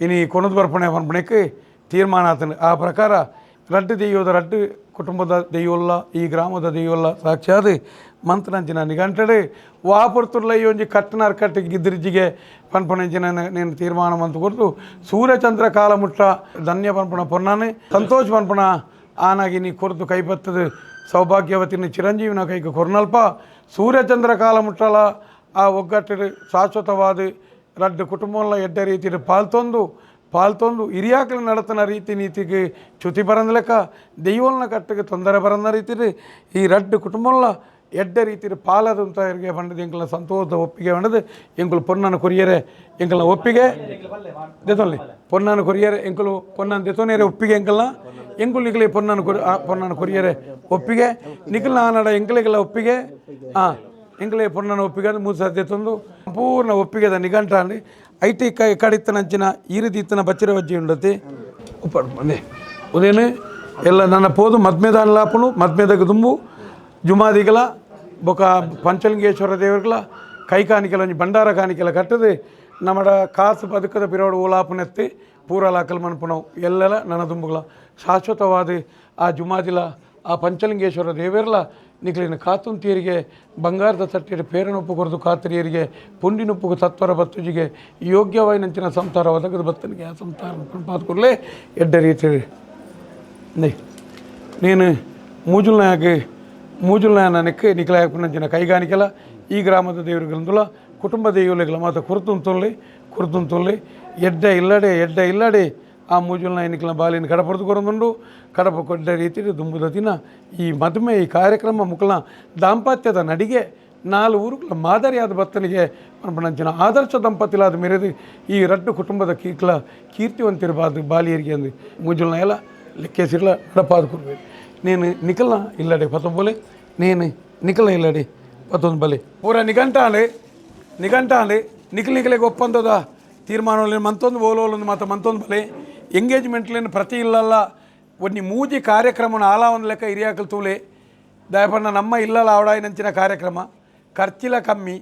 A: ಇನಿ ಕೊನದ ಬರ್ಪಣೆ ಬರ್ಪಣೆಕ್ಕೆ ತೀರ್ಮಾನ ಆತನು ಆ ಪ್ರಕಾರ ರಟ್ಟು ದೆಯ್ಯೋದ ರಟ್ಟು ಕುಟುಂಬದ ದೆಯ್ಯೋಲ್ಲ ಈ ಗ್ರಾಮದ ದೆಯ್ಯೋಲ್ಲ ಸಾಕ್ಷಾತ್ ಮಂತ್ರಂಚಿನ ನಿಗಂಟಡೆ ವಾಪುರ್ತುರ್ಲ ಈ ಒಂಜಿ ಕಟ್ಟನಾರ್ ಕಟ್ಟಿಗೆ ಗಿದ್ರಿಜಿಗೆ ಪನ್ಪಣಂಚಿನ నేను తీర్మానం ಅಂತ ಕೊರ್ತು ಸೂರ್ಯಚಂದ್ರ ಕಾಲ ಮುಟ್ಟ ಧನ್ಯ ಪನ್ಪಣ ಪೊನ್ನಾನೆ ಸಂತೋಷ ಪನ್ಪಣ ಆನಾಗಿ ನೀ ಕೊರ್ತು ಕೈಪತ್ತದ. ಚಿರಂಜೀವಿನ ಕೈಗೆ ಕೊರ್ನಲ್ಪ ಸೂರ್ಯಚಂದ್ರ ಕಾಲ ಮುಟ್ಟಲ ಆ ಒಗ್ಗಟ್ಟು ಶಾಶ್ವತವಾದ ರಡ್ಡು ಕುಟುಂಬಗಳ ಎಡ್ಡ ರೀತಿಯ ಪಾಲ್ತೊಂದು ಪಾಲ್ತೊಂದು ಹಿರಿಯಾಕಲು ನಡತನ ರೀತಿ ನೀತಿಗೆ ಚ್ಯುತಿ ಬರಂದಲೆಕ್ಕ ದೆಯ್ವಲ್ನ ಕಟ್ಟಿಗೆ ತೊಂದರೆ ಬರಂದ ರೀತಿ ಈ ರಡ್ಡು ಕುಟುಂಬಲ್ಲ ಎಡ್ಡ ರೀತಿ ಪಾಲದಂತ ಇವರಿಗೆ ಬಂಡದು ಎಂಕಲ್ನ ಸಂತೋಷದ ಒಪ್ಪಿಗೆ ಬಂಡದು ಎಂಕುಲು ಪೊನ್ನನ ಕೊರಿಯರೆ ಎಂಕಲ್ನ ಒಪ್ಪಿಗೆ ದೆತೊಲ್ಲಿ ಪೊನ್ನನ ಕೊರಿಯರೆ ಎಂಕುಲು ಪೊನ್ನನ ದೆತೊನೇರೆ ಒಪ್ಪಿಗೆ ಎಂಕಲ್ನ ಎಂಕುಲು ನಿಕಲಿ ಪೊನ್ನನ ಕೊರಿ ಆ ಪೊನ್ನನ ಕೊರಿಯರೆ ಒಪ್ಪಿಗೆ. ನಿಖಿಲ್ ನಾನಾಡ ಎಂಕಲಿಗಳ ಒಪ್ಪಿಗೆ? ಹಾಂ ಎಂಕಲೆ ಪುರ್ಣನ ಒಪ್ಪಿಗೆ ಅಂದ್ರೆ ಮೂರು ಸಾಧ್ಯ ತಂದು ಸಂಪೂರ್ಣ ಒಪ್ಪಿಗೆದ ನಿಘಂಟ ಅಲ್ಲಿ ಐ ಟಿ ಕ ಎಕ್ಕಡಿತ್ತನಂಚಿನ ಈ ರೀತಿ ಇತ್ತನ ಬಚ್ಚಿರ ವಜ್ಜಿ ಉಂಡತಿ. ಉಪ್ಪಾಡು ಬಂದೆ ಉದೇನು? ಎಲ್ಲ ನನ್ನ ಪೋದು ಮದ್ಮೇದ ಲಾಪನು, ಮದ್ಮೇದಾಗ ದುಂಬು ಜುಮಾದಿಗಳ ಬೊಕ ಪಂಚಲಿಂಗೇಶ್ವರ ದೇವರುಗಳ ಕೈ ಕಾಣಿಕೆಲ ಒಂಜಿ ಭಂಡಾರ ಕಾಣಿಕೆಲ ಕಟ್ಟದೆ. ನಮ್ಮಡ ಕಾಸು ಬದುಕದ ಪಿರೋಡು ಓಲಾಪನೆತ್ತಿ ಪೂರ ಲಾಕಲ್ ಮನ್ಪು ಎಲ್ಲೆಲ್ಲ ನನ್ನ ತುಂಬುಗಳ ಶಾಶ್ವತವಾದ ಆ ಜುಮಾದಿಲ ಆ ಪಂಚಲಿಂಗೇಶ್ವರ ದೇವರೆಲ್ಲ ನಿಖಲಿನ ಕಾತುಂತಿಯರಿಗೆ ಬಂಗಾರದ ತಟ್ಟೆಯ ಪೇರನೊಪ್ಪುಗೊರದು ಕಾತರಿಯರಿಗೆ ಪುಂಡಿನೊಪ್ಪುಗು ತತ್ವರ ಬತ್ತುಜಿಗೆ ಯೋಗ್ಯವಾಯಿನಂಚಿನ ಸಂಸಾರ ಒದಗದ ಬತ್ತನಿಗೆ ಆ ಸಂಸಾರ ಪಾದ ಕೂಡಲೇ ಎಡ್ಡ ರೀತಿ నేను మూజులనాయకి మూజులనాయనకి నిఖలాయకునంచిన కైగానికల ఈ గ్రామద దేవుడి గ్రంథుల కుటుంబ దేవులగల మాత కురుతుంతొల్లి కురుతుంతొల్లి ఎడ్డ ఇల్లడే ఎడ్డ ఇల్లడే ಆ ಮೂಜಲ್ನ ಏನಿಕ್ಲ ಬಾಲಿನ ಕಡಪರ್ದು ಕೊರಂದುಂಡು, ಕಡಪ ಕೊಡ್ಡ ರೀತಿ ದುಂಬುದ ದಿನ ಈ ಮದುವೆ ಈ ಕಾರ್ಯಕ್ರಮ ಮುಕ್ಕಲ ದಾಂಪತ್ಯದ ನಡಿಗೆ ನಾಲ್ ಊರುಗಳ ಮಾದರಿಯಾದ ಭತ್ತನಿಗೆ ಪ್ರಪಂಚನ ಆದರ್ಶ ದಂಪತಿಲಾದ ಮೇರೆದು ಈ ರಡ್ಡು ಕುಟುಂಬದ ಕೀಕ್ಲ ಬಾದ ಬಾಲಿಯರಿಗೆ ಅಂದು ಮೂಜಲ್ನ ಎಲ್ಲ ಲೆಕ್ಕೇಸಿರ್ಲ ನಡಪಾದ ಕೊಡ್ಬೇಕು ನೀನು ನಿಕಲ ಇಲ್ಲಡೆ ಪತ್ತೊಂಬಲೆ ನೀನು ನಿಕಲ ಇಲ್ಲಡೆ ಪತ್ತೊಂದು ಬಲೆ. ಪೂರ ನಿಘಂಟಾಲೆ ನಿಘಂಟಾಲೆ ನಿಕಲ್ ನಿಕಲಿಗೆ ಒಪ್ಪಂದದ ತೀರ್ಮಾನ ಮಂತೊಂದು, ಓಲೋಲೊಂದು ಮತ್ತು ಮಂತೊಂದು ಬಲೆ. ಎಂಗೇಜ್ಮೆಂಟ್ಲೇನು ಪ್ರತಿ ಇಲ್ಲಲ್ಲ ಒಂದು ಮೂಜಿ ಕಾರ್ಯಕ್ರಮನ ಆಲ ಒಂದು ಲೆಕ್ಕ ಹಿರಿಯಾಕಲ್ ತೂಲೆ ದಯಪಣ್ಣ ನಮ್ಮ ಇಲ್ಲಲ್ಲ ಆವಡಾಯಿನಂಚಿನ ಕಾರ್ಯಕ್ರಮ ಖರ್ಚಿಲ ಕಮ್ಮಿ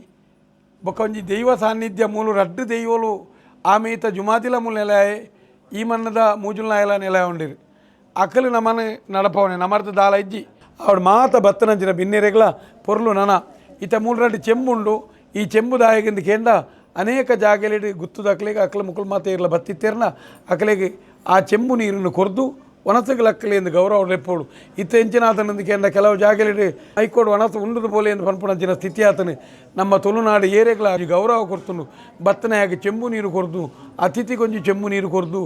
A: ಬೊಕ್ಕ ಒಂಜಿ ದೈವ ಸಾನ್ನಿಧ್ಯ ಮೂಲು ರಡ್ಡು ದೈವಲು ಆಮೇತ ಜುಮಾತಿಲ ಮೂಲ ನೆಲಾಯೆ ಈ ಮನ್ನದ ಮೂಜುಲ್ನ ಎಲ್ಲ ನೆಲ ಉಂಡಿರು ಅಕ್ಕಲು ನಮ್ಮನೆ ನಡಪವನೆ ನಮರ್ದ ದಾಲ ಇಜ್ಜಿ ಆవిడ ಮಾತ ಬತ್ತನಂಚಿನ ಬಿನ್ನೆರೆಗಳ ಪೊರ್ಲು ನನ ಇತ ಮೂಲ್ರಡ್ಡಿ ಚೆಂಬುಂಡು ಈ ಚೆಂಬು ದಾಯಗಿಂದ ಕೇಂದ ಅನೇಕ ಜಾಗಲಿಡಿ ಗುತ್ತದ ಅಕ್ಲೆಗೆ ಅಕ್ಕಲ ಮುಕುಲ್ ಮಾತ ಇರಲ ಬತ್ತಿತ್ತೇರ್ನ, ಅಕಲೆಗೆ ಆ ಚೆಂಬು ನೀರನ್ನು ಕೊರ್ದು ಒಣಸಗಳ ಅಕ್ಕಲಿ ಎಂದು ಗೌರವ ರೆಪ್ಪೋಡು ಇತ್ತ ಹೆಂಚಿನ ಆತನೊಂದಿಗೆ ಎಂದ ಕೆಲವು ಜಾಗಲಿಡಿ ಹೈಕೋರ್ಟ್ ಒಣಸ ಉಂಡದ ಬೋಲೆ ಎಂದು ಪನ್ಪುಣಂಚಿನ ಸ್ಥಿತಿ ಆತನು. ನಮ್ಮ ತುಳುನಾಡು ಏರಿಯಾಗಳ ಗೌರವ ಕೊರ್ತನು, ಬತ್ತನೆಯಾಗಿ ಚೆಂಬು ನೀರು ಕೊರ್ದು ಅತಿಥಿಗೊಂಜಿ ಚೆಂಬು ನೀರು ಕೊರ್ದು,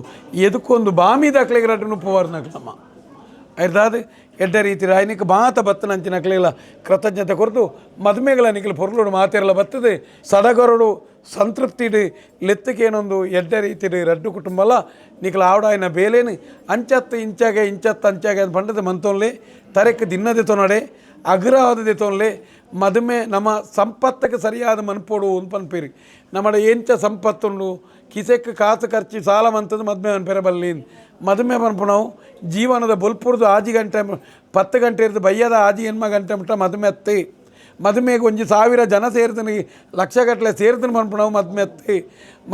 A: ಎದಕ್ಕೊಂದು ಬಾಮಿ ದಾಖಲೆಗೆ ರಡ್ಡು ನುಪ್ಪುವಾರ ನಮ್ಮ ಅರ್ಧಾದ ಎಡ್ಡ ರೀತಿ ರಾಯನಿಕ ಮಾತ ಬತ್ತನಂಚಿನ ನಕಲೆಲ್ಲ ಕೃತಜ್ಞತೆ ಕೊರತು ಮದುಮೆಗಳ ನಿಖಲು ಪೊರ್ಲುಡು ಮಾತೆರಲ ಬತ್ತದೆ, ಸಡಗರಡು ಸಂತೃಪ್ತಿಡು ಲೆತ್ತಕೇನೊಂದು ಎಡ್ಡ ರೀತಿಡು ರಡ್ಡು ಕುಟುಂಬಲ ನಿಖಲು ಆವಡಾಯಿನ ಬೇಲೇನು, ಅಂಚತ್ತು ಇಂಚಾಗೆ, ಇಂಚತ್ತು ಅಂಚಾಗೆ ಅಂತ ಪಂಡದ ಮಂತೋನ್ಲೆ, ತರೆಕ್ ದಿನ್ನದೆ ತೊನಡೆ, ಅಗ್ರವಾದದೆ ತೊನ್ಲೆ, ಮದುಮೆ ನಮ್ಮ ಸಂಪತ್ತಕ್ಕೆ ಸರಿಯಾದ ಮನ್ಪೋಡು ಅಂತ ಪನ್ಪೇರಿ ನಮ್ಮಡ ಎಂಚ ಸಂಪತ್ತುಂಡು, ಕಿಸೆಕ್ ಕಾಸು ಖರ್ಚು ಸಾಲ ಮಂತದ್ದು ಮದುವೆ ಅನ್ಪೆರಬಲ್ಲಿ ಮದುವೆ ಪನ್ಪುಣವು ಜೀವನದ ಬೊಲ್ಪುರ್ದು ಆಜಿ ಗಂಟೆ, ಪತ್ತು ಗಂಟೆ ಇರ್ದು ಬಯ್ಯದ ಆಜಿ ಹೆಣ್ಮ ಗಂಟೆ ಮುಟ್ಟ ಮದುವೆ ಅತ್ತೆ. ಮದುವೆಗೆ ಒಂಜಿ ಸಾವಿರ ಜನ ಸೇರ್ತೀನಿ ಲಕ್ಷಗಟ್ಟಲೆ ಸೇರ್ತೀನಿ ಪನ್ಪುಣವು ಮದುವೆ ಅತ್ತೆ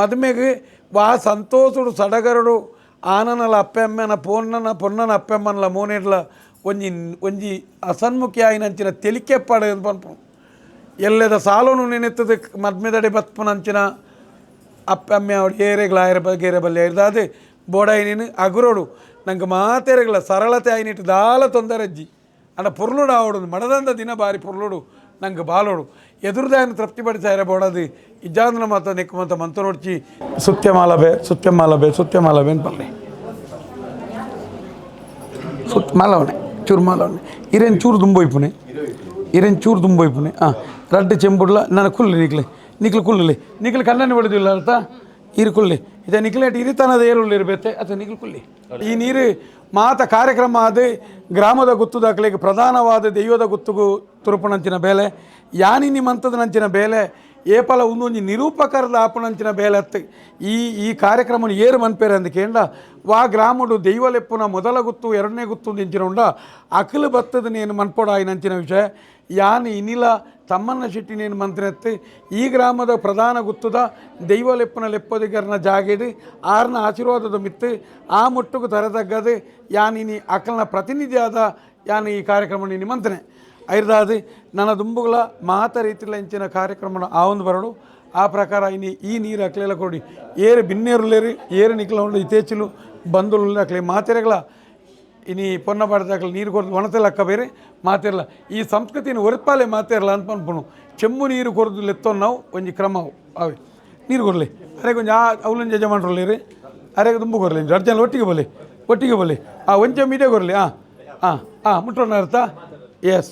A: ಮದುವೆಗೆ ವಾ ಸಂತೋಷಡು, ಸಡಗರಡು, ಆನನಲ, ಅಪ್ಪೆಮ್ಮನ, ಪೊನ್ನನ ಪೊನ್ನನ, ಅಪ್ಪೆಮ್ಮನಲ ಮೋನೇಡ್ಲ ಒಂಜಿ ಒಂಜಿ ಅಸನ್ಮುಖಿ ಆಯಿನಂಚಿನ ತೆಲಿಕೆ ಪಡ ಪನ್ಪು ಎಲ್ಲದ ಸಾಲನು ನೆನೆತ್ತದ, ಮದ್ಮೆದಡೆ ಬತ್ಪನಂಚಿನ ಅಪ್ಪಮ್ಮೆ ಅವಳು ಏರೆಗಳ ಆಯರ ಬಗೆರೆ ಬಲ್ಲೆ ಇರ್ದಾದೆ ಬೋಡಾಯಿನ ಅಗುರೋಡು, ನಂಗೆ ಮಾತೆರೆಗಳ ಸರಳತೆ ಆಯ್ನಿಟ್ಟು ದಾಲ ತೊಂದರಜ್ಜಿ. ಅಣ್ಣ ಪುರ್ಲುಡು ಆವಡು ಮಡದಂದ ದಿನ ಬಾರಿ ಪುರ್ಲುಡು. ನಂಗೆ ಬಾಲೋಡು ಎದುರುದಾಯನ ತೃಪ್ತಿಪಡಿಸಾರೆ ಬೋಡದು ಇಜ್ಜಾಂದ್ರ ಮಾತ ನೆಕ್ಕು ಮಾತ ಮಂತ ನೋಡ್ಚಿ ಸುತ್ಯಮಾಲಬೆ ಸುತ್ಯಮಾಲಬೆ ಸುತ್ಯಮಾಲಬೆ ಅಂತ ಬಲ್ಲೆ ಸುತ್ತ ಮಾಲವನೆ ಚೂರು ಮಾಲವನೆ ಇರೇನು ಚೂರು ದುಂಬೋಯ್ಪುನೆ ಇರೇನು ಚೂರು ದುಂಬೋಯ್ಪುನೆ ಹಾಂ ರಡ್ಡು ಚೆಂಬುಡ್ಲ ನಾನು ಕುಲ್ಲೆ ನಿಕ್ಲೆ ನಿಕ್ಲು ಕುಲ್ಲಲಿ ನಿಕ್ಲು ಕಣ್ಣನ್ನು ಬಿಡುದಿಲ್ಲ ಅರ್ಥ ಇರು ಕುಲ್ಲಿ ಇದೆ ನಿಕ್ಲೇಟ್ ಇರಿತನದ ಏರುಳ್ಳಿ ಇರಬೇತೆ ಅಥವಾ ನಿಕ್ಲು ಕುಲ್ಲಿ ಈ ನೀರು ಮಾತ ಕಾರ್ಯಕ್ರಮ ಅದು ಗ್ರಾಮದ ಗುತ್ತು ದಾಖಲೆಗೆ ಪ್ರಧಾನವಾದ ದೈವದ ಗುತ್ತುಗು ತುರುಪುನಂಚಿನ ಬೇಲೆ ಯಾನಿನಿ ಮಂತದ ನಂಚಿನ ಬೇಲೆ, ಏಪಲ ಒಂದೊಂದು ನಿರೂಪಕರದ ಆಪಣಂಚಿನ ಅತ್ತ ಈ ಈ ಕಾರ್ಯಕ್ರಮ ಏರು ಮನ್ಪೇರೆ ಅಂದ ಕೇಂಡ ವಾ ಗ್ರಾಮಡು ದೈವಲೆಪ್ಪುನ ಮೊದಲ ಗುತ್ತು, ಎರಡನೇ ಗುತ್ತು ನಿಂಚಿನ ಉಂಡ ಅಕಲು ಬತ್ತದ ನೇನು ನಂಚಿನ ವಿಷಯ. ಯಾನಿ ಇನಿಲ ತಮ್ಮನ್ನ ಶೆಟ್ಟಿ ಮಂತ್ರಿ ಮಂತ್ರೆತ್ತು ಈ ಗ್ರಾಮದ ಪ್ರಧಾನ ಗುತ್ತದ ದೈವಲೆಪ್ಪನ ಲೆಪ್ಪದಿಗರನ ಜಾಗೆಡು, ಆರ್ನ ಆಶೀರ್ವಾದದ ಮಿತ್ತು, ಆ ಮುಟ್ಟುಗು ತರತಗ್ಗದೆ ಯಾನಿನಿ ಅಕಲ್ನ ಪ್ರತಿನಿಧಿಯಾದ ಯಾನ್ ಈ ಕಾರ್ಯಕ್ರಮ ನಿಮಂತ್ರಣೆ ಐರ್ದಾದಿ, ನನ್ನ ದುಂಬುಗಳ ಮಾತ ರೀತಿಲ ಇಂಚಿನ ಕಾರ್ಯಕ್ರಮ ಆ ಒಂದು ಬರಡು. ಆ ಪ್ರಕಾರ ಇನಿ ಈ ನೀರು ಅಕ್ಲೆಲ್ಲ ಕೊಡಿ. ಏರು ಬಿನ್ನೇರುಲೇರಿ ಏರು ನಿಕ್ಲ ಉಂಡು ಇತೇಚಿಲು ಬಂದುಲು ಅಕ್ಲೆ ಮಾತೆರೆಗಳ ಇನಿ ಪೊನ್ನ ಬಾಡ್ದಾಗಲಿ ನೀರು ಕೊರೆದು ಅಕ್ಕ ಬೇರೆ ಮಾತಿರಲ್ಲ ಈ ಸಂಸ್ಕೃತಿನ ಒರಪಾಲೆ ಮಾತಿರಲ್ಲ ಅಂತ ಅನ್ಪುಣು. ಚೆಮ್ಮು ನೀರು ಕೊರದು ಲೆತ್ತೋ ನಾವು, ಒಂಜಿ ಕ್ರಮ ಅವೆ ನೀರು ಕೊರಲಿ. ಅರೆ ಕೊಂಚ ಆ ಅವಲಂಜ ಯಜಮಾನ್ರಲ್ಲಿ ಅರೆಗೆ ತುಂಬ ಕೊರಲಿ ಅರ್ಜನ ಜನ ಒಟ್ಟಿಗೆ ಬರಲಿ ಒಟ್ಟಿಗೆ ಬರಲಿ ಆ ಒಂಚ ಮೀಡಿಯ ಕೊರಲಿ ಹಾಂ ಹಾಂ ಹಾಂ ಮುಟ್ಟೋಣ ಅರ್ಥ? ಎಸ್